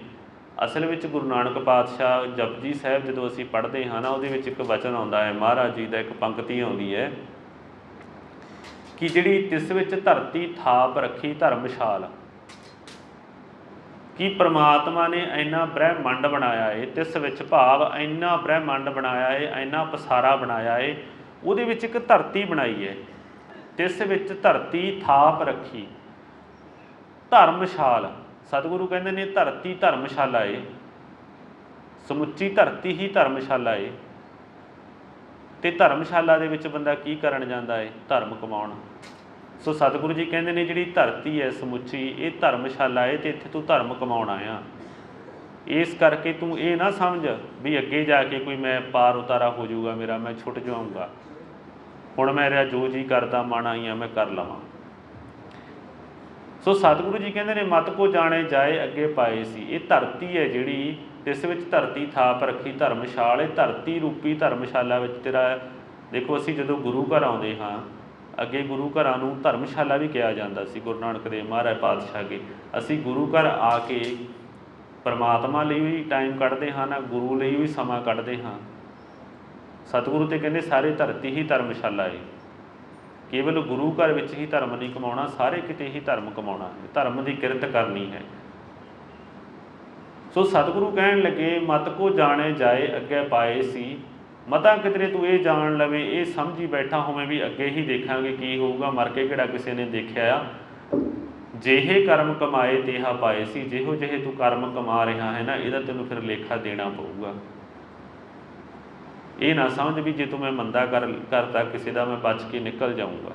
ਅਸਲ ਵਿੱਚ ਗੁਰੂ ਨਾਨਕ ਪਾਤਸ਼ਾਹ ਜਪਜੀ ਸਾਹਿਬ ਜਦੋਂ ਅਸੀਂ ਪੜ੍ਹਦੇ ਹਾਂ ਨਾ, ਉਹਦੇ ਵਿੱਚ ਇੱਕ ਵਚਨ ਆਉਂਦਾ ਹੈ, ਮਹਾਰਾਜ ਜੀ ਦਾ ਇੱਕ ਪੰਕਤੀ ਆਉਂਦੀ ਹੈ ਕਿ ਜਿਹੜੀ ਤਿਸ ਵਿੱਚ ਧਰਤੀ ਥਾਪ ਰੱਖੀ ਧਰਮਸ਼ਾਲ, ਕਿ ਪ੍ਰਮਾਤਮਾ ਨੇ ਇੰਨਾ ਬ੍ਰਹਿਮੰਡ ਬਣਾਇਆ ਏ, ਤਿਸ ਵਿੱਚ ਭਾਵ ਇੰਨਾ ਬ੍ਰਹਿਮੰਡ ਬਣਾਇਆ ਏ, ਇੰਨਾ ਪਸਾਰਾ ਬਣਾਇਆ ਏ, ਉਹਦੇ ਵਿੱਚ ਇੱਕ ਧਰਤੀ ਬਣਾਈ ਏ, ਤਿਸ ਵਿੱਚ ਧਰਤੀ ਥਾਪ ਰੱਖੀ। ਧਰਮਸ਼ਾਲ। ਸਤਿਗੁਰੂ ਕਹਿੰਦੇ ਨੇ, ਧਰਤੀ ਧਰਮਸ਼ਾਲਾ ਏ। ਸਮੁੱਚੀ ਧਰਤੀ ਹੀ ਧਰਮਸ਼ਾਲਾ ਏ। ਤੇ ਧਰਮਸ਼ਾਲਾ ਦੇ ਵਿੱਚ ਬੰਦਾ ਕੀ ਕਰਨ ਜਾਂਦਾ ਏ? ਧਰਮ ਕਮਾਉਣ। ਸੋ ਸਤਿਗੁਰੂ ਜੀ ਕਹਿੰਦੇ ਨੇ, ਜਿਹੜੀ ਧਰਤੀ ਹੈ ਸਮੁੱਚੀ, ਇਹ ਧਰਮਸ਼ਾਲਾ ਏ ਤੇ ਇੱਥੇ ਤੂੰ ਧਰਮ ਕਮਾਉਣ ਆਇਆ। ਇਸ ਕਰਕੇ ਤੂੰ ਇਹ ਨਾ ਸਮਝ ਵੀ ਅੱਗੇ ਜਾ ਕੇ ਕੋਈ ਮੈਂ ਪਾਰ ਉਤਾਰਾ ਹੋ ਜਾਊਗਾ ਮੇਰਾ, ਮੈਂ ਛੁੱਟ ਜਾਊਂਗਾ। ਹੁਣ ਮੇਰਾ ਜੋ ਜੀ ਕਰਦਾ ਮਨ ਆਈਆਂ ਮੈਂ ਕਰ ਲਵਾਂ। ਸੋ ਸਤਿਗੁਰੂ ਜੀ ਕਹਿੰਦੇ ਨੇ, ਮਤ ਕੋ ਜਾਣੇ ਜਾਏ ਅੱਗੇ ਪਾਏ ਸੀ। ਇਹ ਧਰਤੀ ਹੈ ਜਿਹੜੀ ਇਸ ਵਿੱਚ ਧਰਤੀ ਥਾਪ ਰੱਖੀ, ਧਰਮਸ਼ਾਲ ਇਹ ਧਰਤੀ ਰੂਪੀ ਧਰਮਸ਼ਾਲਾ ਵਿੱਚ ਤੇਰਾ, ਦੇਖੋ ਅਸੀਂ ਜਦੋਂ ਗੁਰੂ ਘਰ ਆਉਂਦੇ ਹਾਂ, ਅੱਗੇ ਗੁਰੂ ਘਰਾਂ ਨੂੰ ਧਰਮਸ਼ਾਲਾ ਵੀ ਕਿਹਾ ਜਾਂਦਾ ਸੀ, ਗੁਰੂ ਨਾਨਕ ਦੇਵ ਮਹਾਰਾਜ ਪਾਤਸ਼ਾਹ ਕੇ ਅਸੀਂ ਗੁਰੂ ਘਰ ਆ ਕੇ ਪਰਮਾਤਮਾ ਲਈ ਵੀ ਟਾਈਮ ਕੱਢਦੇ ਹਾਂ ਨਾ ਗੁਰੂ ਲਈ ਵੀ ਸਮਾਂ ਕੱਢਦੇ ਹਾਂ। ਸਤਿਗੁਰੂ ਤੇ ਕਹਿੰਦੇ, ਸਾਰੇ ਧਰਤੀ ਹੀ ਧਰਮਸ਼ਾਲਾ ਹੈ ਕੇਵਲ ਗੁਰੂ ਘਰ ਵਿੱਚ ਹੀ ਧਰਮ ਨਹੀਂ ਕਮਾਉਣਾ, ਸਾਰੇ ਕਿਤੇ ਹੀ ਧਰਮ ਕਮਾਉਣਾ ਹੈ। ਧਰਮ ਦੀ ਕਿਰਤ ਕਰਨੀ ਹੈ। ਸੋ ਸਤਿਗੁਰੂ ਕਹਿਣ ਲੱਗੇ, ਮਤ ਕੋ ਜਾਣੇ ਜਾਏ, ਅੱਗੇ ਪਾਏ ਸੀ। ਮਤਾ ਕਿਧਰੇ ਤੂੰ ਇਹ ਜਾਣ ਲਵੇ, ਇਹ ਸਮਝੀ ਬੈਠਾ ਹੋਵੇਂ ਵੀ ਅੱਗੇ ਹੀ ਦੇਖਾਂਗੇ ਕੀ ਹੋਊਗਾ। ਮਰ ਕੇ ਕਿਹੜਾ ਕਿਸੇ ਨੇ ਦੇਖਿਆ? ਆ ਜਿਹੇ ਕਰਮ ਕਮਾਏ, ਤੇਹਾ ਪਾਏ ਸੀ। ਜਿਹੋ ਜਿਹੇ ਤੂੰ ਕਰਮ ਕਮਾ ਰਿਹਾ ਹੈ ਨਾ, ਇਹਦਾ ਤੈਨੂੰ ਫਿਰ ਲੇਖਾ ਦੇਣਾ ਪਊਗਾ। ਇਹ ਨਾ ਸਮਝ ਵੀ ਜੇ ਤੂੰ ਮੈਂ ਮੰਦਾ ਕਰ ਕਰਤਾ, ਕਿਸੇ ਦਾ ਮੈਂ ਬਚ ਕੇ ਨਿਕਲ ਜਾਊਂਗਾ।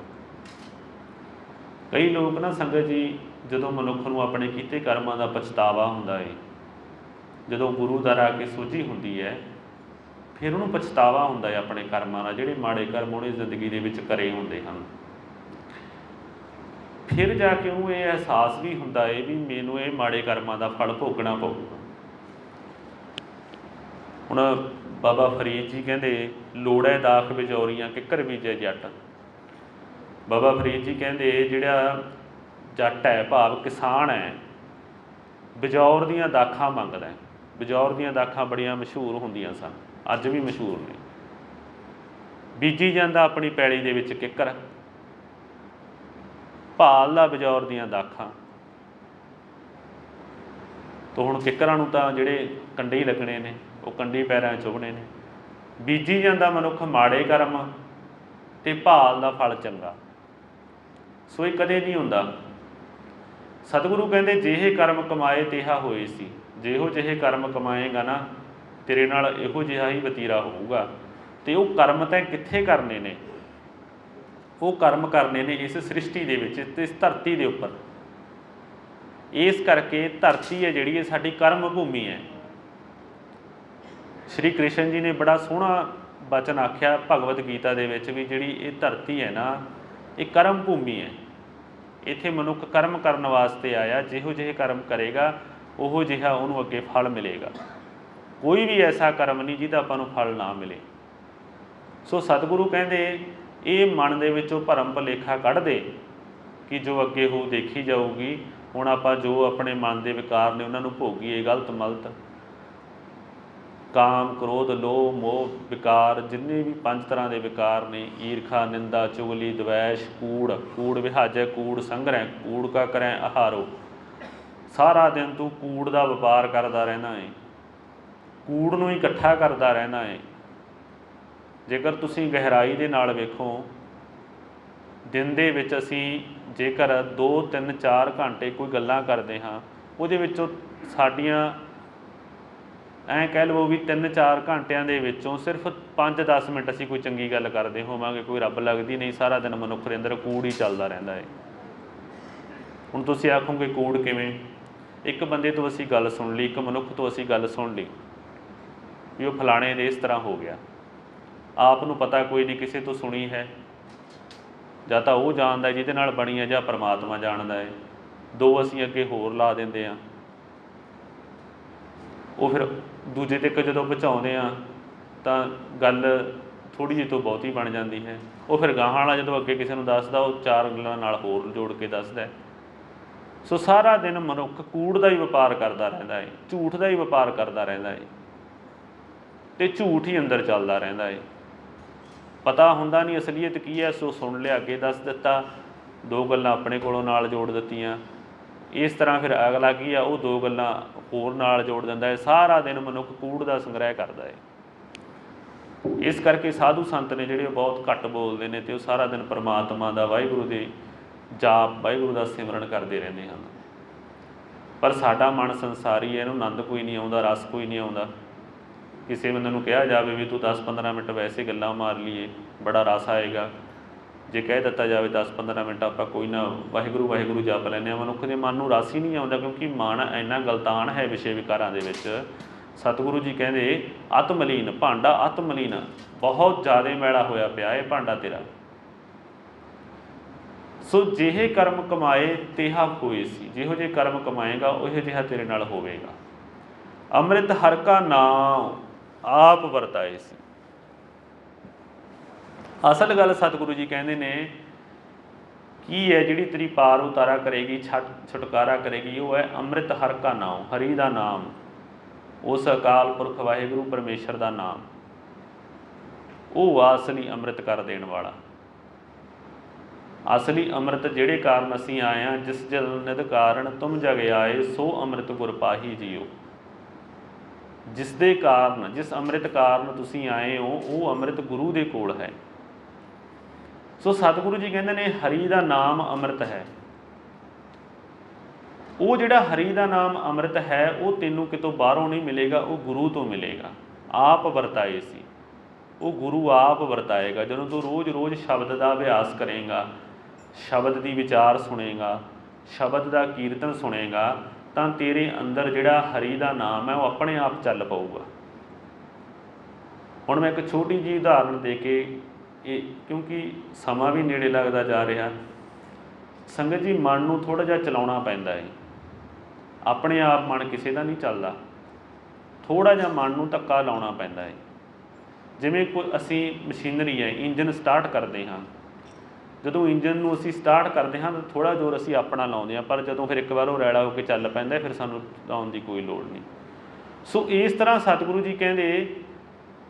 ਕਈ ਲੋਕ ਨਾ ਸੰਗਤ ਜੀ, ਜਦੋਂ ਮਨੁੱਖ ਨੂੰ ਆਪਣੇ ਕੀਤੇ ਕਰਮਾਂ ਦਾ ਪਛਤਾਵਾ ਹੁੰਦਾ ਏ, ਜਦੋਂ ਗੁਰੂ ਦਰ ਆ ਕੇ ਸੋਝੀ ਹੁੰਦੀ ਹੈ, ਫਿਰ ਉਹਨੂੰ ਪਛਤਾਵਾ ਹੁੰਦਾ ਹੈ ਆਪਣੇ ਕਰਮਾਂ ਦਾ ਜਿਹੜੇ ਮਾੜੇ ਕਰਮ ਉਹਨੇ ਜ਼ਿੰਦਗੀ ਦੇ ਵਿੱਚ ਕਰੇ ਹੁੰਦੇ ਹਨ। ਫਿਰ ਜਾ ਕੇ ਉਹ ਇਹ ਅਹਿਸਾਸ ਵੀ ਹੁੰਦਾ ਏ ਵੀ ਮੈਨੂੰ ਇਹ ਮਾੜੇ ਕਰਮਾਂ ਦਾ ਫਲ ਭੋਗਣਾ ਪਊਗਾ। ਹੁਣ ਬਾਬਾ ਫਰੀਦ ਜੀ ਕਹਿੰਦੇ, ਲੋੜੈ ਦਾਖ ਵਿਜੋਰੀਆਂ ਕਿੱਕਰ ਬੀਜੇ ਜੱਟ। ਬਾਬਾ ਫਰੀਦ ਜੀ ਕਹਿੰਦੇ, ਜਿਹੜਾ ਜੱਟ ਹੈ, ਭਾਵ ਕਿਸਾਨ ਹੈ, ਬਜੌਰ ਦੀਆਂ ਦਾਖਾਂ ਮੰਗਦਾ ਹੈ। ਬਿਜੌਰ ਦੀਆਂ ਦਾਖਾਂ ਬੜੀਆਂ ਮਸ਼ਹੂਰ ਹੁੰਦੀਆਂ ਸਨ। ਅੱਜ ਵੀ ਮਸ਼ਹੂਰ ਨੇ। ਬੀਜੀ ਜਾਂਦਾ ਆਪਣੀ ਪੈਲੀ ਦੇ ਵਿੱਚ ਕਿੱਕਰ। ਭਾਲ ਦਾ ਬਿਜੌਰ ਦੀਆਂ ਦਾਖਾਂ। ਤੋ ਹੁਣ ਕਿੱਕਰਾਂ ਨੂੰ ਤਾਂ ਜਿਹੜੇ ਕੰਡੇ ਹੀ ਲੱਗਣੇ ਨੇ, ਉਹ ਕੰਡੀ ਪੈਰਾਂ 'ਚ ਚੁਭਣੇ ਨੇ। ਬੀਜੀ ਜਾਂਦਾ ਮਨੁੱਖ ਮਾੜੇ ਕਰਮ ਤੇ ਭਾਲ ਦਾ ਫਲ ਚੰਗਾ। ਸੋ ਇਹ ਕਦੇ ਨਹੀਂ ਹੁੰਦਾ। ਸਤਿਗੁਰੂ ਕਹਿੰਦੇ, ਜਿਹੇ ਕਰਮ ਕਮਾਏ, ਤੇਹਾ ਹੋਏ ਸੀ। ਜਿਹੋ ਜਿਹੇ ਕਰਮ ਕਮਾਏਗਾ ਨਾ, ਤੇਰੇ ਨਾਲ ਇਹੋ ਜਿਹਾ ਹੀ ਵਤੀਰਾ ਹੋਊਗਾ। ਤੇ ਉਹ ਕਰਮ ਤਾਂ ਕਿੱਥੇ ਕਰਨੇ ਨੇ? ਉਹ ਕਰਮ ਕਰਨੇ ਨੇ ਇਸ ਸ੍ਰਿਸ਼ਟੀ ਦੇ ਵਿੱਚ, ਤੇ ਇਸ ਧਰਤੀ ਦੇ ਉੱਪਰ। ਇਸ ਕਰਕੇ ਧਰਤੀ ਹੈ ਜਿਹੜੀ ਇਹ ਸਾਡੀ ਕਰਮ ਭੂਮੀ ਹੈ। ਸ਼੍ਰੀ ਕ੍ਰਿਸ਼ਨ ਜੀ ਨੇ ਬੜਾ ਸੋਹਣਾ ਬਚਨ ਆਖਿਆ ਭਗਵਦ ਗੀਤਾ ਦੇ ਵਿੱਚ ਵੀ ਜਿਹੜੀ ਇਹ ਧਰਤੀ ਹੈ ਨਾ, ਇਹ ਕਰਮ ਭੂਮੀ ਹੈ। ਇੱਥੇ ਮਨੁੱਖ ਕਰਮ ਕਰਨ ਵਾਸਤੇ ਆਇਆ, ਜਿਹੋ ਜਿਹੇ ਕਰਮ ਕਰੇਗਾ, ਉਹੋ ਜਿਹਾ ਉਹਨੂੰ ਅੱਗੇ ਫਲ ਮਿਲੇਗਾ। ਕੋਈ ਵੀ ਐਸਾ ਕਰਮ ਨਹੀਂ ਜਿਹਦਾ ਆਪਾਂ ਨੂੰ ਫਲ ਨਾ ਮਿਲੇ। ਸੋ ਸਤਿਗੁਰੂ ਕਹਿੰਦੇ, ਇਹ ਮਨ ਦੇ ਵਿੱਚੋਂ ਭਰਮ ਭਲੇਖਾ ਕੱਢ ਦੇ ਕਿ ਜੋ ਅੱਗੇ ਹੋ ਦੇਖੀ ਜਾਊਗੀ ਹੁਣ ਆਪਾਂ ਜੋ ਆਪਣੇ ਮਨ ਦੇ ਵਿਕਾਰ ਨੇ ਉਹਨਾਂ ਨੂੰ ਭੋਗੀਏ ਗਲਤ, ਮਲਤ। ਕਾਮ, ਕ੍ਰੋਧ, ਲੋਭ, ਮੋਹ, ਵਿਕਾਰ, ਜਿੰਨੇ ਵੀ ਪੰਜ ਤਰ੍ਹਾਂ ਦੇ ਵਿਕਾਰ ਨੇ, ਈਰਖਾ, ਨਿੰਦਾ, ਚੁਗਲੀ, ਦਵੈਸ਼, ਕੂੜ ਕੂੜ ਵਿਹਾਜੈ, ਕੂੜ ਸੰਗ੍ਰਹਿ ਕੂੜ ਕਾ ਕਰੈ ਆਹਾਰੋ ਸਾਰਾ ਦਿਨ ਤੂੰ ਕੂੜ ਦਾ ਵਪਾਰ ਕਰਦਾ ਰਹਿਣਾ ਏ। ਕੂੜ ਨੂੰ ਇਕੱਠਾ ਕਰਦਾ ਰਹਿਣਾ ਏ। ਜੇਕਰ ਤੁਸੀਂ ਗਹਿਰਾਈ ਦੇ ਨਾਲ ਵੇਖੋ, ਦਿਨ ਦੇ ਵਿੱਚ ਅਸੀਂ ਜੇਕਰ 2 3 4 ਘੰਟੇ ਕੋਈ ਗੱਲਾਂ ਕਰਦੇ ਹਾਂ, ਉਹਦੇ ਵਿੱਚੋਂ ਸਾਡੀਆਂ ਐਂ ਕਹਿ ਲਵੋ ਵੀ 3-4 ਘੰਟਿਆਂ ਦੇ ਵਿੱਚੋਂ ਸਿਰਫ 5-10 ਮਿੰਟ ਅਸੀਂ ਕੋਈ ਚੰਗੀ ਗੱਲ ਕਰਦੇ ਹੋਵਾਂਗੇ, ਕੋਈ ਰੱਬ ਲੱਗਦੀ ਨਹੀਂ, ਸਾਰਾ ਦਿਨ ਮਨੁੱਖ ਦੇ ਅੰਦਰ ਕੂੜ ਹੀ ਚੱਲਦਾ ਰਹਿੰਦਾ ਹੈ। ਹੁਣ ਤੁਸੀਂ ਆਖੋਗੇ ਕੂੜ ਕਿਵੇਂ? ਇੱਕ ਬੰਦੇ ਤੋਂ ਅਸੀਂ ਗੱਲ ਸੁਣ ਲਈ, ਇੱਕ ਮਨੁੱਖ ਤੋਂ ਅਸੀਂ ਗੱਲ ਸੁਣ ਲਈ, ਵੀ ਉਹ ਫਲਾਣੇ ਦੇ ਇਸ ਤਰ੍ਹਾਂ ਹੋ ਗਿਆ। ਆਪ ਨੂੰ ਪਤਾ ਕੋਈ ਨਹੀਂ, ਕਿਸੇ ਤੋਂ ਸੁਣੀ ਹੈ। ਜਾਂ ਤਾਂ ਉਹ ਜਾਣਦਾ ਜਿਹਦੇ ਨਾਲ ਬਣੀ ਹੈ ਜਾਂ ਪਰਮਾਤਮਾ ਜਾਣਦਾ ਹੈ। ਦੋ ਅਸੀਂ ਅੱਗੇ ਹੋਰ ਲਾ ਦਿੰਦੇ ਆ ਉਹ ਫਿਰ ਦੂਜੇ ਤੱਕ ਜਦੋਂ ਬਚਾਉਂਦੇ ਆ ਤਾਂ ਗੱਲ ਥੋੜੀ ਜਿਹੀ ਤੋਂ ਬਹੁਤੀ ਬਣ ਜਾਂਦੀ ਹੈ। ਉਹ ਫਿਰ ਗਾਹਾਂ ਵਾਲਾ ਜਦੋਂ ਅੱਗੇ ਕਿਸੇ ਨੂੰ ਦੱਸਦਾ, ਉਹ ਚਾਰ ਗੱਲਾਂ ਨਾਲ ਹੋਰ ਜੋੜ ਕੇ ਦੱਸਦਾ ਸੋ ਸਾਰਾ ਦਿਨ ਮਨੁੱਖ ਕੂੜ ਦਾ ਹੀ ਵਪਾਰ ਕਰਦਾ ਰਹਿੰਦਾ ਹੈ, ਝੂਠ ਦਾ ਹੀ ਵਪਾਰ ਕਰਦਾ ਰਹਿੰਦਾ ਹੈ। ਤੇ ਝੂਠ ਹੀ ਅੰਦਰ ਚੱਲਦਾ ਰਹਿੰਦਾ ਹੈ। ਪਤਾ ਹੁੰਦਾ ਨਹੀਂ ਅਸਲੀਅਤ ਕੀ ਹੈ, ਸੋ ਸੁਣ ਲਿਆ, ਅੱਗੇ ਦੱਸ ਦਿੱਤਾ। ਦੋ ਗੱਲਾਂ ਆਪਣੇ ਕੋਲੋਂ ਨਾਲ ਜੋੜ ਦਿੱਤੀਆਂ। ਇਸ ਤਰ੍ਹਾਂ ਫਿਰ ਅਗਲਾ ਕੀ ਆ, ਉਹ ਦੋ ਗੱਲਾਂ ਹੋਰ ਨਾਲ ਜੋੜ ਦਿੰਦਾ ਹੈ। ਸਾਰਾ ਦਿਨ ਮਨੁੱਖ ਕੂੜ ਦਾ ਸੰਗ੍ਰਹਿ ਕਰਦਾ ਹੈ। ਇਸ ਕਰਕੇ ਸਾਧੂ ਸੰਤ ਨੇ ਜਿਹੜੇ ਉਹ ਬਹੁਤ ਘੱਟ ਬੋਲਦੇ ਨੇ ਤੇ ਉਹ ਸਾਰਾ ਦਿਨ ਪਰਮਾਤਮਾ ਦਾ ਵਾਹਿਗੁਰੂ ਦੇ ਜਾਪ, ਵਾਹਿਗੁਰੂ ਦਾ ਸਿਮਰਨ ਕਰਦੇ ਰਹਿੰਦੇ ਹਨ। ਪਰ ਸਾਡਾ ਮਨ ਸੰਸਾਰੀ ਹੈ, ਇਹਨੂੰ ਆਨੰਦ ਕੋਈ ਨਹੀਂ ਆਉਂਦਾ, ਰਸ ਕੋਈ ਨਹੀਂ ਆਉਂਦਾ। ਕਿਸੇ ਬੰਦੇ ਨੂੰ ਕਿਹਾ ਜਾਵੇ ਵੀ ਤੂੰ 10-15 ਮਿੰਟ ਵੈਸੇ ਗੱਲਾਂ ਮਾਰ ਲਈਏ, ਬੜਾ ਰਸ ਆਏਗਾ। ਜੇ ਕਹਿ ਦਿੱਤਾ ਜਾਵੇ 10-15 ਮਿੰਟ ਆਪਾਂ ਕੋਈ ਨਾ ਵਾਹਿਗੁਰੂ ਵਾਹਿਗੁਰੂ ਜਪ ਲੈਂਦੇ ਆ ਮਨੁੱਖ ਦੇ ਮਨ ਨੂੰ ਰਸ ਹੀ ਨਹੀਂ ਆਉਂਦਾ ਕਿਉਂਕਿ ਮਨ ਇੰਨਾ ਗਲਤਾਨ ਹੈ ਵਿਸ਼ੇ ਵਿਕਾਰਾਂ ਦੇ ਵਿੱਚ। ਸਤਿਗੁਰੂ ਜੀ ਕਹਿੰਦੇ ਆਤਮਲੀਨ ਭਾਂਡਾ ਆਤਮਲੀਨ ਬਹੁਤ ਜ਼ਿਆਦਾ ਮੈਲਾ ਹੋਇਆ ਪਿਆ ਇਹ ਭਾਂਡਾ ਤੇਰਾ। ਸੋ ਜਿਹੇ ਕਰਮ ਕਮਾਏ, ਤੇਹਾ ਹੋਏ ਸੀ। ਜਿਹੋ ਜੇ ਕਰਮ ਕਮਾਏਗਾ, ਉਹੋ ਜਿਹਾ ਤੇਰੇ ਨਾਲ ਹੋਵੇਗਾ। ਅੰਮ੍ਰਿਤ ਹਰ ਕਾ ਨਾਮ ਆਪ ਵਰਤਾਏ ਸੀ। ਅਸਲ ਗੱਲ ਸਤਿਗੁਰੂ ਜੀ ਕਹਿੰਦੇ ਨੇ, ਕੀ ਹੈ ਜਿਹੜੀ ਤੇਰੀ ਪਾਰ ਉਤਾਰਾ ਕਰੇਗੀ ਛੁਟਕਾਰਾ ਕਰੇਗੀ, ਉਹ ਹੈ ਅੰਮ੍ਰਿਤ ਹਰ ਕਾ ਨਾਮ, ਹਰੀ ਦਾ ਨਾਮ, ਉਸ ਅਕਾਲ ਪੁਰਖ ਵਾਹਿਗੁਰੂ ਪਰਮੇਸ਼ਰ ਦਾ ਨਾਮ। ਉਹ ਆ ਅਸਲੀ ਅੰਮ੍ਰਿਤ ਕਰ ਦੇਣ ਵਾਲਾ। ਅਸਲੀ ਅੰਮ੍ਰਿਤ ਜਿਹੜੇ ਕਾਰਨ ਅਸੀਂ ਆਏ ਆ ਜਿਸ ਜਲ ਨਿਧ ਕਾਰਨ ਤੁਮ ਜਗ ਆਏ, ਸੋ ਅੰਮ੍ਰਿਤ ਗੁਰ ਪਾਹੀ ਜੀਓ। ਜਿਸ ਦੇ ਕਾਰਨ, ਜਿਸ ਅੰਮ੍ਰਿਤ ਕਾਰਨ ਤੁਸੀਂ ਆਏ ਹੋ, ਉਹ ਅੰਮ੍ਰਿਤ ਗੁਰੂ ਦੇ ਕੋਲ ਹੈ। ਸੋ ਸਤਿਗੁਰੂ ਜੀ ਕਹਿੰਦੇ ਨੇ, ਹਰੀ ਦਾ ਨਾਮ ਅੰਮ੍ਰਿਤ ਹੈ। ਉਹ ਜਿਹੜਾ ਹਰੀ ਦਾ ਨਾਮ ਅੰਮ੍ਰਿਤ ਹੈ, ਉਹ ਤੈਨੂੰ ਕਿਤੋਂ ਬਾਹਰੋਂ ਨਹੀਂ ਮਿਲੇਗਾ, ਉਹ ਗੁਰੂ ਤੋਂ ਮਿਲੇਗਾ। ਆਪ ਵਰਤਾਏ ਸੀ। ਉਹ ਗੁਰੂ ਆਪ ਵਰਤਾਏਗਾ। ਜਦੋਂ ਤੂੰ ਰੋਜ਼-ਰੋਜ਼ ਸ਼ਬਦ ਦਾ ਅਭਿਆਸ ਕਰੇਗਾ, ਸ਼ਬਦ ਦੀ ਵਿਚਾਰ ਸੁਣੇਗਾ, ਸ਼ਬਦ ਦਾ ਕੀਰਤਨ ਸੁਣੇਗਾ ਤਾਂ ਤੇਰੇ ਅੰਦਰ ਜਿਹੜਾ ਹਰੀ ਦਾ ਨਾਮ ਹੈ, ਉਹ ਆਪਣੇ ਆਪ ਚੱਲ ਪਊਗਾ। ਹੁਣ ਮੈਂ ਇੱਕ ਛੋਟੀ ਜੀ ਉਦਾਹਰਣ ਦੇ ਕੇ ਇਹ, ਕਿਉਂਕਿ ਸਮਾਂ ਵੀ ਨੇੜੇ ਲੱਗਦਾ ਜਾ ਰਿਹਾ, ਸੰਗਤ ਜੀ, ਮਨ ਨੂੰ ਥੋੜਾ ਜਿਹਾ ਚਲਾਉਣਾ ਪੈਂਦਾ ਹੈ। ਆਪਣੇ ਆਪ ਮਨ ਕਿਸੇ ਦਾ ਨਹੀਂ ਚੱਲਦਾ। ਥੋੜਾ ਜਿਹਾ ਮਨ ਨੂੰ ਧੱਕਾ ਲਾਉਣਾ ਪੈਂਦਾ ਹੈ। ਜਿਵੇਂ ਕੋਈ, ਅਸੀਂ ਮਸ਼ੀਨਰੀ ਹੈ, ਇੰਜਨ ਸਟਾਰਟ ਕਰਦੇ ਹਾਂ। ਜਦੋਂ ਇੰਜਨ ਨੂੰ ਅਸੀਂ ਸਟਾਰਟ ਕਰਦੇ ਹਾਂ ਤਾਂ ਥੋੜਾ ਜ਼ੋਰ ਅਸੀਂ ਆਪਣਾ ਲਾਉਂਦੇ ਹਾਂ, ਪਰ ਜਦੋਂ ਫਿਰ ਇੱਕ ਵਾਰ ਉਹ ਰੈਲਾ ਹੋ ਕੇ ਚੱਲ ਪੈਂਦਾ ਫਿਰ ਸਾਨੂੰ ਲਾਉਣ ਦੀ ਕੋਈ ਲੋੜ ਨਹੀਂ। ਸੋ ਇਸ ਤਰ੍ਹਾਂ ਸਤਿਗੁਰੂ ਜੀ ਕਹਿੰਦੇ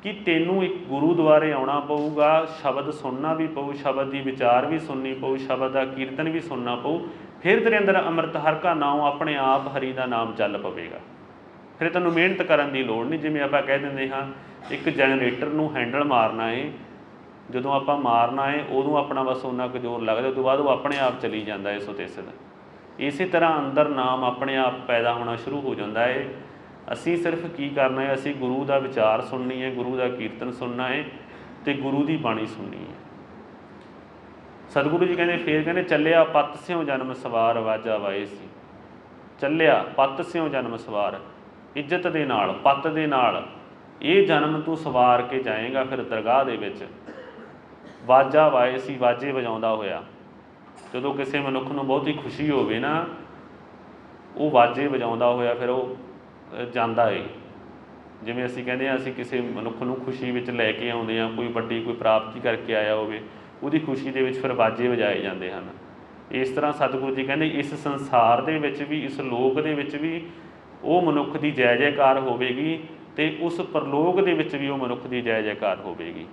ਕਿ ਤੈਨੂੰ ਇੱਕ ਗੁਰੂ ਦੁਆਰੇ ਆਉਣਾ ਪਊਗਾ, ਸ਼ਬਦ ਸੁਣਨਾ ਵੀ ਪਊ, ਸ਼ਬਦ ਦੀ ਵਿਚਾਰ ਵੀ ਸੁਣਨੀ ਪਊ, ਸ਼ਬਦ ਦਾ ਕੀਰਤਨ ਵੀ ਸੁਣਨਾ ਪਊ, ਫਿਰ ਤੇਰੇ ਅੰਦਰ ਅੰਮ੍ਰਿਤ ਹਰ ਕਾ ਨਾਮ ਆਪਣੇ ਆਪ ਹਰੀ ਦਾ ਨਾਮ ਚੱਲ ਪਵੇਗਾ। ਫਿਰ ਤੈਨੂੰ ਮਿਹਨਤ ਕਰਨ ਦੀ ਲੋੜ ਨਹੀਂ, ਜਿਵੇਂ ਆਪਾਂ ਕਹਿ ਦਿੰਦੇ ਹਾਂ, ਇੱਕ ਜਨਰੇਟਰ ਨੂੰ ਹੈਂਡਲ ਮਾਰਨਾ ਏ ਜਦੋਂ ਆਪਾਂ ਮਾਰਨਾ ਏ ਉਦੋਂ ਆਪਣਾ ਬਸ ਉਹਨਾਂ ਕੁ ਜ਼ੋਰ ਲੱਗਦਾ ਉਸ ਤੋਂ ਬਾਅਦ ਉਹ ਆਪਣੇ ਆਪ ਚਲੀ ਜਾਂਦਾ ਹੈ ਏ ਸੁਤੇਸਦ ਇਸੇ ਤਰ੍ਹਾਂ ਅੰਦਰ ਨਾਮ ਆਪਣੇ ਆਪ ਪੈਦਾ ਹੋਣਾ ਸ਼ੁਰੂ ਹੋ ਜਾਂਦਾ ਹੈ। ਅਸੀਂ ਸਿਰਫ ਕੀ ਕਰਨਾ ਹੈ, ਅਸੀਂ ਗੁਰੂ ਦਾ ਵਿਚਾਰ ਸੁਣਨੀ ਹੈ, ਗੁਰੂ ਦਾ ਕੀਰਤਨ ਸੁਣਨਾ ਹੈ ਤੇ ਗੁਰੂ ਦੀ ਬਾਣੀ ਸੁਣਨੀ ਹੈ। ਸਤਿਗੁਰੂ ਜੀ ਕਹਿੰਦੇ, ਫੇਰ ਕਹਿੰਦੇ, ਚੱਲਿਆ ਪੱਤ ਸਿਉ ਜਨਮ ਸਵਾਰ, ਵਾਜਾ ਵਾਏ ਸੀ। ਚੱਲਿਆ ਪੱਤ ਸਿਉ ਜਨਮ ਸਵਾਰ, ਇੱਜ਼ਤ ਦੇ ਨਾਲ, ਪੱਤ ਦੇ ਨਾਲ। ਇਹ ਜਨਮ ਤੂੰ ਸਵਾਰ ਕੇ ਜਾਏਗਾ ਫਿਰ ਦਰਗਾਹ ਦੇ ਵਿੱਚ। ਵਾਜਾ ਵਾਏ ਸੀ, ਵਾਜੇ ਵਜਾਉਂਦਾ ਹੋਇਆ। ਜਦੋਂ ਕਿਸੇ ਮਨੁੱਖ ਨੂੰ ਬਹੁਤੀ ਖੁਸ਼ੀ ਹੋਵੇ ਨਾ, ਉਹ ਵਾਜੇ ਵਜਾਉਂਦਾ ਹੋਇਆ ਫਿਰ ਉਹ ਜਾਂਦਾ ਏ। ਜਿਵੇਂ ਅਸੀਂ ਕਹਿੰਦੇ ਆ ਅਸੀਂ ਕਿਸੇ ਮਨੁੱਖ ਨੂੰ ਖੁਸ਼ੀ ਵਿੱਚ ਲੈ ਕੇ ਆਉਂਦੇ ਆ ਕੋਈ ਵੱਡੀ ਕੋਈ ਪ੍ਰਾਪਤੀ ਕਰਕੇ ਆਇਆ ਹੋਵੇ, ਉਹਦੀ ਖੁਸ਼ੀ ਦੇ ਵਿੱਚ ਫਿਰ ਵਾਜੇ ਵਜਾਏ ਜਾਂਦੇ ਹਨ। ਇਸ ਤਰ੍ਹਾਂ ਸਤਿਗੁਰੂ ਜੀ ਕਹਿੰਦੇ, ਇਸ ਸੰਸਾਰ ਦੇ ਵਿੱਚ ਵੀ, ਇਸ ਲੋਕ ਦੇ ਵਿੱਚ ਵੀ ਉਹ ਮਨੁੱਖ ਦੀ ਜੈ ਜੈਕਾਰ ਹੋਵੇਗੀ ਤੇ ਉਸ ਪਰਲੋਕ ਦੇ ਵਿੱਚ ਵੀ ਉਹ ਮਨੁੱਖ ਦੀ ਜੈ ਜੈਕਾਰ ਹੋਵੇਗੀ।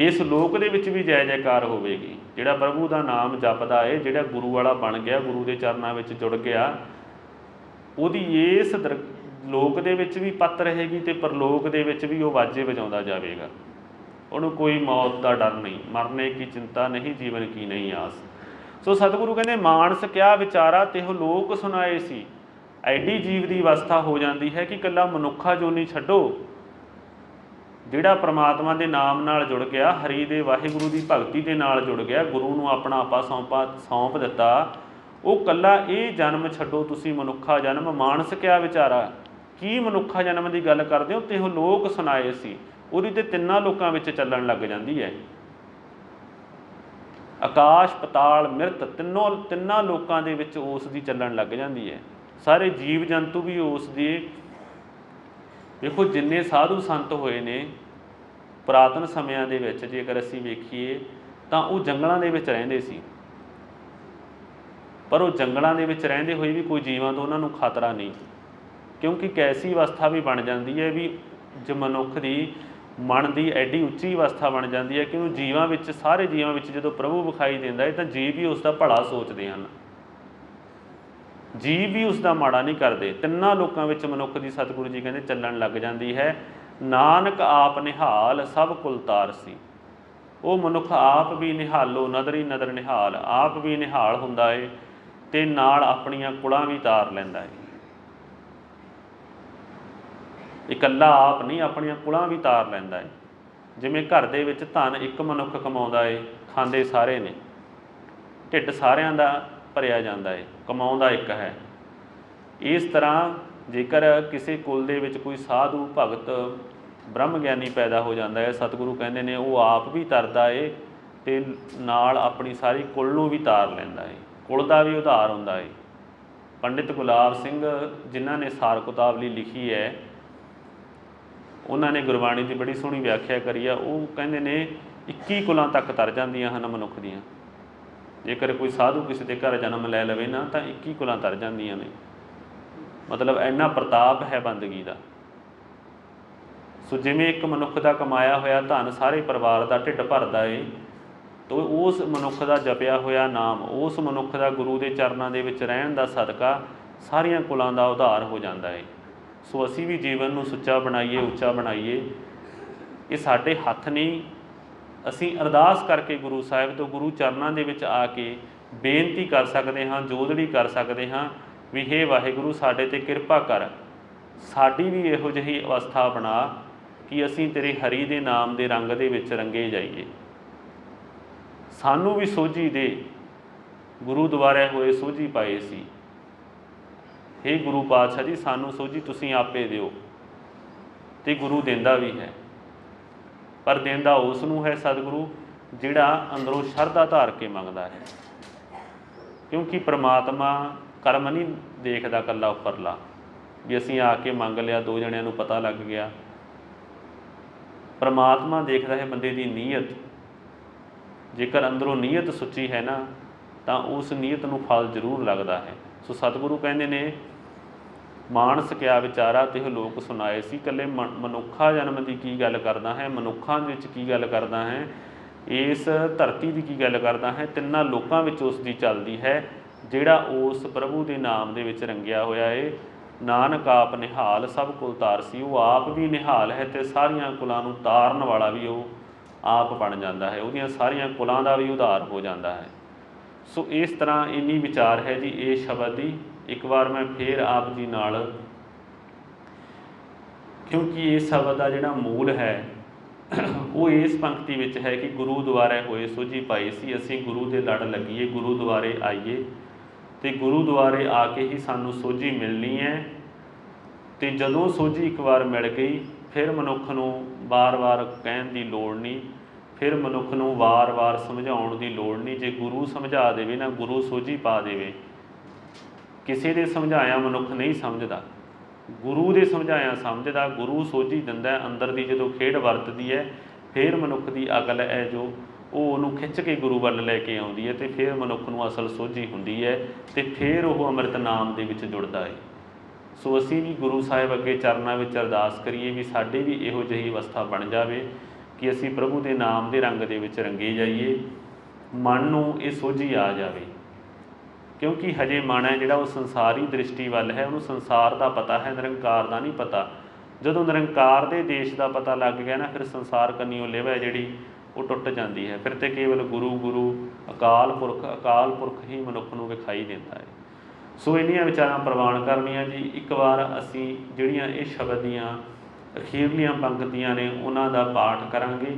ਇਸ ਲੋਕ ਦੇ ਵਿੱਚ ਵੀ ਜੈ ਜੈਕਾਰ ਹੋਵੇਗੀ। ਜਿਹੜਾ ਪ੍ਰਭੂ ਦਾ ਨਾਮ ਜਪਦਾ ਏ, ਜਿਹੜਾ ਗੁਰੂ ਵਾਲਾ ਬਣ ਗਿਆ, ਗੁਰੂ ਦੇ ਚਰਨਾਂ ਵਿੱਚ ਜੁੜ ਗਿਆ, ਉਹਦੀ ਇਸ ਦਰ- ਲੋਕ ਦੇ ਵਿੱਚ ਵੀ ਪੱਤ ਰਹੇਗੀ ਤੇ ਪਰਲੋਕ ਦੇ ਵਿੱਚ ਵੀ ਉਹ ਵਾਜੇ ਵਜਾਉਂਦਾ ਜਾਵੇਗਾ। ਉਹਨੂੰ ਕੋਈ ਮੌਤ ਦਾ ਡਰ ਨਹੀਂ, ਮਰਨੇ ਕੀ ਚਿੰਤਾ ਨਹੀਂ, ਜੀਵਨ ਕੀ ਨਹੀਂ ਆਸ। ਸੋ ਸਤਿਗੁਰੂ ਕਹਿੰਦੇ, ਮਾਨਸ ਕਿਆ ਵਿਚਾਰਾ ਤੇ ਉਹ ਲੋਕ ਸੁਣਾਏ ਸੀ। ਐਡੀ ਜੀਵ ਦੀ ਅਵਸਥਾ ਹੋ ਜਾਂਦੀ ਹੈ ਕਿ ਕੱਲਾ ਮਨੁੱਖਾ ਜੋਨੀ ਛੱਡੋ। ਜਿਹੜਾ ਪ੍ਰਮਾਤਮਾ ਦੇ ਨਾਮ ਨਾਲ ਜੁੜ ਗਿਆ, ਹਰੀ ਦੇ ਵਾਹਿਗੁਰੂ ਦੀ ਭਗਤੀ ਦੇ ਨਾਲ ਜੁੜ ਗਿਆ, ਗੁਰੂ ਨੂੰ ਆਪਣਾ ਆਪਾ ਸੌਂਪਾ, ਸੌਂਪ ਦਿੱਤਾ, ਉਹ ਕੱਲਾ ਇਹ ਜਨਮ ਛੱਡੋ ਤੁਸੀਂ ਮਨੁੱਖਾ ਜਨਮ। ਮਾਨਸ ਕਿਆ ਵਿਚਾਰਾ? ਕੀ ਮਨੁੱਖਾ ਜਨਮ ਦੀ ਗੱਲ ਕਰਦੇ ਹੋ? ਤੇ ਉਹ ਲੋਕ ਸੁਣਾਏ ਸੀ। ਉਹਦੀ ਤੇ ਤਿੰਨਾਂ ਲੋਕਾਂ ਵਿੱਚ ਚੱਲਣ ਲੱਗ ਜਾਂਦੀ ਹੈ। ਆਕਾਸ਼, ਪਤਾਲ, ਮਿਰਤ, ਤਿੰਨੋਂ, ਤਿੰਨਾਂ ਲੋਕਾਂ ਦੇ ਵਿੱਚ ਉਸ ਦੀ ਚੱਲਣ ਲੱਗ ਜਾਂਦੀ ਹੈ। ਸਾਰੇ ਜੀਵ ਜੰਤੂ ਵੀ ਉਸ ਦੀ। ਵੇਖੋ ਜਿੰਨੇ ਸਾਧੂ ਸੰਤ ਹੋਏ ਨੇ ਪੁਰਾਤਨ ਸਮਿਆਂ ਦੇ ਵਿੱਚ ਜੇਕਰ ਅਸੀਂ ਵੇਖੀਏ ਤਾਂ ਉਹ ਜੰਗਲਾਂ ਦੇ ਵਿੱਚ ਰਹਿੰਦੇ ਸੀ। ਪਰ ਉਹ ਜੰਗਲਾਂ ਦੇ ਵਿੱਚ ਰਹਿੰਦੇ ਹੋਏ ਵੀ ਕੋਈ ਜੀਵਾਂ ਤੋਂ ਉਹਨਾਂ ਨੂੰ ਖਤਰਾ ਨਹੀਂ। ਕਿਉਂਕਿ ਕੈਸੀ ਅਵਸਥਾ ਵੀ ਬਣ ਜਾਂਦੀ ਹੈ ਵੀ ਜੇ ਮਨੁੱਖ ਦੀ ਮਨ ਦੀ ਐਡੀ ਉੱਚੀ ਅਵਸਥਾ ਬਣ ਜਾਂਦੀ ਹੈ ਕਿ ਉਹ ਜੀਵਾਂ ਵਿੱਚ, ਸਾਰੇ ਜੀਵਾਂ ਵਿੱਚ ਜਦੋਂ ਪ੍ਰਭੂ ਵਿਖਾਈ ਦਿੰਦਾ ਹੈ ਤਾਂ ਜੀਵ ਵੀ ਉਸ ਦਾ ਭਲਾ ਸੋਚਦੇ ਹਨ। ਜੀਵ ਵੀ ਉਸ ਦਾ ਮਾੜਾ ਨਹੀਂ ਕਰਦੇ। ਤਿੰਨਾਂ ਲੋਕਾਂ ਵਿੱਚ ਮਨੁੱਖ ਦੀ ਸਤਿਗੁਰੂ ਜੀ ਕਹਿੰਦੇ ਚੱਲਣ ਲੱਗ ਜਾਂਦੀ ਹੈ। ਨਾਨਕ ਆਪ ਨਿਹਾਲ ਸਭ ਕੁਲ ਤਾਰਸੀ ਉਹ ਮਨੁੱਖ ਆਪ ਵੀ ਨਿਹਾਲੋ, ਨਦਰੀ ਨਦਰ ਨਿਹਾਲ, ਆਪ ਵੀ ਨਿਹਾਲ ਹੁੰਦਾ ਏ ਤੇ ਨਾਲ ਆਪਣੀਆਂ ਕੁਲਾਂ ਵੀ ਤਾਰ ਲੈਂਦਾ ਏ। ਇਕੱਲਾ ਆਪ ਨਹੀਂ, ਆਪਣੀਆਂ ਕੁਲਾਂ ਵੀ ਤਾਰ ਲੈਂਦਾ ਏ। ਜਿਵੇਂ ਘਰ ਦੇ ਵਿੱਚ ਧਨ ਇੱਕ ਮਨੁੱਖ ਕਮਾਉਂਦਾ ਏ, ਖਾਂਦੇ ਸਾਰੇ ਨੇ। ਢਿੱਡ ਸਾਰਿਆਂ ਦਾ ਭਰਿਆ ਜਾਂਦਾ ਏ, ਕਮਾਉਂਦਾ ਇੱਕ ਹੈ। ਇਸ ਤਰ੍ਹਾਂ ਜੇਕਰ ਕਿਸੇ ਕੁਲ ਦੇ ਵਿੱਚ ਕੋਈ ਸਾਧੂ ਭਗਤ ਬ੍ਰਹਮ ਗਿਆਨੀ ਪੈਦਾ ਹੋ ਜਾਂਦਾ ਹੈ, ਸਤਿਗੁਰੂ ਕਹਿੰਦੇ ਨੇ ਉਹ ਆਪ ਵੀ ਤਰਦਾ ਏ ਤੇ ਨਾਲ ਆਪਣੀ ਸਾਰੀ ਕੁਲ ਨੂੰ ਵੀ ਤਾਰ ਲੈਂਦਾ ਏ, ਕੁਲ ਦਾ ਵੀ ਉਧਾਰ ਹੁੰਦਾ ਏ। ਪੰਡਿਤ ਗੁਲਾਬ ਸਿੰਘ ਜਿਨ੍ਹਾਂ ਨੇ ਸਾਰ ਕਿਤਾਬਲੀ ਲਿਖੀ ਹੈ, ਉਹਨਾਂ ਨੇ ਗੁਰਬਾਣੀ ਦੀ ਬੜੀ ਸੋਹਣੀ ਵਿਆਖਿਆ ਕਰੀ ਆ, ਉਹ ਕਹਿੰਦੇ ਨੇ 21 ਕੁਲਾਂ ਤੱਕ ਤਰ ਜਾਂਦੀਆਂ ਹਨ ਮਨੁੱਖ ਦੀਆਂ। ਜੇਕਰ ਕੋਈ ਸਾਧੂ ਕਿਸੇ ਦੇ ਘਰ ਜਨਮ ਲੈ ਲਵੇ ਨਾ, ਤਾਂ 21 ਕੁਲਾਂ ਤਰ ਜਾਂਦੀਆਂ ਨੇ। ਮਤਲਬ ਇੰਨਾ ਪ੍ਰਤਾਪ ਹੈ ਬੰਦਗੀ ਦਾ। ਸੋ ਜਿਵੇਂ ਇੱਕ ਮਨੁੱਖ ਦਾ ਕਮਾਇਆ ਹੋਇਆ ਧਨ ਸਾਰੇ ਪਰਿਵਾਰ ਦਾ ਢਿੱਡ ਭਰਦਾ ਏ, ਤੋ ਉਸ ਮਨੁੱਖ ਦਾ ਜਪਿਆ ਹੋਇਆ ਨਾਮ, ਉਸ ਮਨੁੱਖ ਦਾ ਗੁਰੂ ਦੇ ਚਰਨਾਂ ਦੇ ਵਿੱਚ ਰਹਿਣ ਦਾ ਸਦਕਾ ਸਾਰੀਆਂ ਕੁਲਾਂ ਦਾ ਉਧਾਰ ਹੋ ਜਾਂਦਾ ਏ। ਸੋ ਅਸੀਂ ਵੀ ਜੀਵਨ ਨੂੰ ਸੁੱਚਾ ਬਣਾਈਏ, ਉੱਚਾ ਬਣਾਈਏ, ਇਹ ਸਾਡੇ ਹੱਥ ਨਹੀਂ ਅਸੀਂ ਅਰਦਾਸ ਕਰਕੇ ਗੁਰੂ ਸਾਹਿਬ ਤੋਂ ਗੁਰੂ ਚਰਨਾਂ ਦੇ ਵਿੱਚ ਆ ਕੇ ਬੇਨਤੀ ਕਰ ਸਕਦੇ ਹਾਂ ਜੋਦੜੀ ਕਰ ਸਕਦੇ ਹਾਂ ਵੀ ਹੇ ਵਾਹਿਗੁਰੂ, ਸਾਡੇ ਤੇ ਕਿਰਪਾ ਕਰ। ਸਾਡੀ ਵੀ ਇਹੋ ਜਿਹੀ ਅਵਸਥਾ ਬਣਾ ਕਿ ਅਸੀਂ ਤੇਰੇ ਹਰੀ ਦੇ ਨਾਮ ਦੇ ਰੰਗ ਦੇ ਵਿੱਚ ਰੰਗੇ ਜਾਈਏ। ਸਾਨੂੰ ਵੀ ਸੋਝੀ ਦੇ ਗੁਰੂ ਦੁਆਰੇ ਹੋਏ ਸੋਝੀ ਪਾਏ ਸੀ। ਹੇ ਗੁਰੂ ਪਾਤਸ਼ਾਹ ਜੀ, ਸਾਨੂੰ ਸੋਝੀ ਤੁਸੀਂ ਆਪੇ ਦਿਓ। ਤੇ ਗੁਰੂ ਦਿੰਦਾ ਵੀ ਹੈ। ਪਰ ਦਿੰਦਾ ਉਸ ਨੂੰ ਹੈ ਸਤਿਗੁਰੂ, ਜਿਹੜਾ ਅੰਦਰੋਂ ਸ਼ਰਧਾ ਧਾਰ ਕੇ ਮੰਗਦਾ ਹੈ। ਕਿਉਂਕਿ ਪ੍ਰਮਾਤਮਾ ਕਰਮ ਨਹੀਂ ਦੇਖਦਾ ਇਕੱਲਾ ਉੱਪਰਲਾ। ਵੀ ਅਸੀਂ ਆ ਕੇ ਮੰਗ ਲਿਆ, ਦੋ ਜਣਿਆਂ ਨੂੰ ਪਤਾ ਲੱਗ ਗਿਆ। ਪਰਮਾਤਮਾ ਦੇਖਦਾ ਹੈ ਬੰਦੇ ਦੀ ਨੀਅਤ। ਜੇਕਰ ਅੰਦਰੋਂ ਨੀਅਤ ਸੁੱਚੀ ਹੈ ਨਾ, ਤਾਂ ਉਸ ਨੀਅਤ ਨੂੰ ਫਲ ਜ਼ਰੂਰ ਲੱਗਦਾ ਹੈ। ਸੋ ਸਤਿਗੁਰੂ ਕਹਿੰਦੇ ਨੇ, ਮਾਨਸ ਕਿਆ ਵਿਚਾਰਾ ਤੇ ਲੋਕ ਸੁਣਾਏ ਸੀ? ਕੱਲੇ ਮਨੁੱਖਾ ਜਨਮ ਦੀ ਕੀ ਗੱਲ ਕਰਦਾ ਹੈ? ਮਨੁੱਖਾਂ ਵਿੱਚ ਕੀ ਗੱਲ ਕਰਦਾ ਹੈ? ਇਸ ਧਰਤੀ ਦੀ ਕੀ ਗੱਲ ਕਰਦਾ ਹੈ? ਤਿੰਨਾਂ ਲੋਕਾਂ ਵਿੱਚ ਉਸ ਦੀ ਚੱਲਦੀ ਹੈ। ਜਿਹੜਾ ਉਸ ਪ੍ਰਭੂ ਦੇ ਨਾਮ ਦੇ ਵਿੱਚ ਰੰਗਿਆ ਹੋਇਆ ਏ। ਨਾਨਕ ਆਪ ਨਿਹਾਲ, ਸਭ ਕੁਲ ਤਾਰ ਸੀ। ਉਹ ਆਪ ਵੀ ਨਿਹਾਲ ਹੈ ਤੇ ਸਾਰੀਆਂ ਕੁਲਾਂ ਨੂੰ ਤਾਰਨ ਵਾਲਾ ਵੀ ਉਹ ਆਪ ਬਣ ਜਾਂਦਾ ਹੈ। ਉਹਦੀਆਂ ਸਾਰੀਆਂ ਕੁਲਾਂ ਦਾ ਵੀ ਉਧਾਰ ਹੋ ਜਾਂਦਾ ਹੈ। ਸੋ ਇਸ ਤਰ੍ਹਾਂ ਇੰਨੀ ਵਿਚਾਰ ਹੈ ਜੀ ਇਹ ਸ਼ਬਦ ਦੀ। ਇੱਕ ਵਾਰ ਮੈਂ ਫੇਰ ਆਪ ਜੀ ਨਾਲ ਕਿਉਂਕਿ ਇਹ ਸ਼ਬਦ ਦਾ ਜਿਹੜਾ ਮੂਲ ਹੈ, ਉਹ ਇਸ ਪੰਕਤੀ ਵਿੱਚ ਹੈ ਕਿ ਗੁਰੂ ਦੁਆਰੇ ਹੋਏ ਸੋਝੀ ਪਾਈ ਸੀ। ਅਸੀਂ ਗੁਰੂ ਦੇ ਲੜ ਲੱਗੀਏ, ਗੁਰੂ ਦੁਆਰੇ ਆਈਏ। ਤੇ ਗੁਰੂ ਦੁਆਰੇ ਆ ਕੇ ਹੀ ਸਾਨੂੰ ਸੋਝੀ ਮਿਲਣੀ ਹੈ। ਤੇ ਜਦੋਂ ਸੋਝੀ ਇੱਕ ਵਾਰ ਮਿਲ ਗਈ, ਫਿਰ ਮਨੁੱਖ ਨੂੰ ਵਾਰ-ਵਾਰ ਕਹਿਣ ਦੀ ਲੋੜ ਨਹੀਂ, ਫਿਰ ਮਨੁੱਖ ਨੂੰ ਵਾਰ-ਵਾਰ ਸਮਝਾਉਣ ਦੀ ਲੋੜ ਨਹੀਂ। ਜੇ ਗੁਰੂ ਸਮਝਾ ਦੇਵੇ ਨਾ, ਗੁਰੂ ਸੋਝੀ ਪਾ ਦੇਵੇ। ਕਿਸੇ ਦੇ ਸਮਝਾਇਆ ਮਨੁੱਖ ਨਹੀਂ ਸਮਝਦਾ। ਗੁਰੂ ਦੇ ਸਮਝਾਇਆ ਸਮਝਦਾ, ਗੁਰੂ ਸੋਝੀ ਦਿੰਦਾ, ਅੰਦਰ ਦੀ ਜਦੋਂ ਖੇਡ ਵਰਤਦੀ ਹੈ, ਫਿਰ ਮਨੁੱਖ ਦੀ ਅਕਲ ਹੈ ਜੋ ਉਹ ਉਹਨੂੰ ਖਿੱਚ ਕੇ ਗੁਰੂ ਵੱਲ ਲੈ ਕੇ ਆਉਂਦੀ ਹੈ ਤੇ ਫਿਰ ਮਨੁੱਖ ਨੂੰ ਅਸਲ ਸੋਝੀ ਹੁੰਦੀ ਹੈ ਤੇ ਫਿਰ ਉਹ ਅੰਮ੍ਰਿਤ ਨਾਮ ਦੇ ਵਿੱਚ ਜੁੜਦਾ ਹੈ। ਸੋ ਅਸੀਂ ਵੀ ਗੁਰੂ ਸਾਹਿਬ ਅੱਗੇ ਚਰਨਾਂ ਵਿੱਚ ਅਰਦਾਸ ਕਰੀਏ ਵੀ ਸਾਡੇ ਵੀ ਇਹੋ ਜਿਹੀ ਅਵਸਥਾ ਬਣ ਜਾਵੇ ਕਿ ਅਸੀਂ ਪ੍ਰਭੂ ਦੇ ਨਾਮ ਦੇ ਰੰਗ ਦੇ ਵਿੱਚ ਰੰਗੇ ਜਾਈਏ, ਮਨ ਨੂੰ ਇਹ ਸੋਝੀ ਆ ਜਾਵੇ। ਕਿਉਂਕਿ ਹਜੇ ਮਨ ਹੈ ਜਿਹੜਾ ਉਹ ਸੰਸਾਰੀ ਦ੍ਰਿਸ਼ਟੀ ਵੱਲ ਹੈ, ਉਹਨੂੰ ਸੰਸਾਰ ਦਾ ਪਤਾ ਹੈ, ਨਿਰੰਕਾਰ ਦਾ ਨਹੀਂ ਪਤਾ। ਜਦੋਂ ਨਿਰੰਕਾਰ ਦੇ ਦੇਸ਼ ਦਾ ਪਤਾ ਲੱਗ ਗਿਆ ਨਾ, ਫਿਰ ਸੰਸਾਰ ਕੰਨੀ ਉਹ ਲਿਵ ਹੈ ਜਿਹੜੀ ਉਹ ਟੁੱਟ ਜਾਂਦੀ ਹੈ। ਫਿਰ ਤੇ ਕੇਵਲ ਗੁਰੂ ਗੁਰੂ, ਅਕਾਲ ਪੁਰਖ ਅਕਾਲ ਪੁਰਖ ਹੀ ਮਨੁੱਖ ਨੂੰ ਵਿਖਾਈ ਦਿੰਦਾ ਹੈ। ਸੋ ਇਹਨੀਆਂ ਵਿਚਾਰਾਂ ਪ੍ਰਵਾਨ ਕਰਨੀਆਂ ਜੀ। ਇੱਕ ਵਾਰ ਅਸੀਂ ਜਿਹੜੀਆਂ ਇਹ ਸ਼ਬਦ ਦੀਆਂ ਅਖੀਰਲੀਆਂ ਪੰਕਤੀਆਂ ਨੇ, ਉਹਨਾਂ ਦਾ ਪਾਠ ਕਰਾਂਗੇ।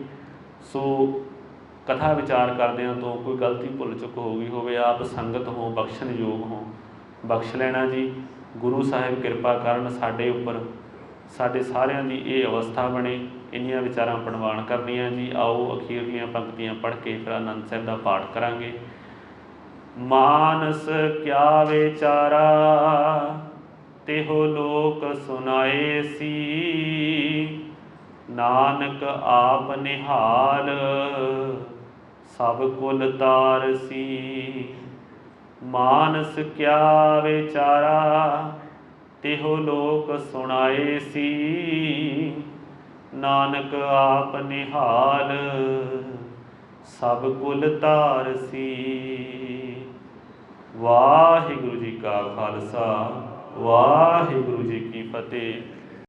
ਸੋ ਕਥਾ ਵਿਚਾਰ ਕਰਦਿਆਂ ਤੋਂ ਕੋਈ ਗਲਤੀ ਭੁੱਲ ਚੁੱਕ ਹੋ ਗਈ ਹੋਵੇ, ਆਪ ਸੰਗਤ ਹੋ, ਬਖਸ਼ਣ ਯੋਗ ਹੋ। ਬਖਸ਼ ਲੈਣਾ ਜੀ। ਗੁਰੂ ਸਾਹਿਬ ਕਿਰਪਾ ਕਰਨ ਸਾਡੇ ਉੱਪਰ ਸਾਡੇ ਸਾਰਿਆਂ ਦੀ ਇਹ ਅਵਸਥਾ ਬਣੇ। ਇੰਨੀਆਂ ਵਿਚਾਰਾਂ ਪ੍ਰਵਾਨ ਕਰਨੀਆਂ ਜੀ। ਆਓ ਅਖੀਰ ਦੀਆਂ ਪੰਕਤੀਆਂ ਪੜ੍ਹ ਕੇ ਫਿਰ ਆਨੰਦ ਸਾਹਿਬ ਦਾ ਪਾਠ ਕਰਾਂਗੇ। ਮਾਨਸ ਕਿਆ ਵਿਚਾਰਾ, ਤਿਹੋ ਲੋਕ ਸੁਨਾਏ ਸੀ। ਨਾਨਕ ਆਪ ਨਿਹਾਲ, ਸਭ ਕੁਲ ਤਾਰ ਸੀ। ਮਾਨਸ ਕਿਆ ਵਿਚਾਰਾ ਤਿਹੋ ਲੋਕ ਸੁਣਾਏ ਸੀ। ਨਾਨਕ ਆਪ ਨਿਹਾਲ, ਸਭ ਕੁਲ ਧਾਰ ਸੀ। ਵਾਹਿਗੁਰੂ ਜੀ ਕਾ ਖਾਲਸਾ, ਵਾਹਿਗੁਰੂ ਜੀ ਕੀ ਫਤਿਹ।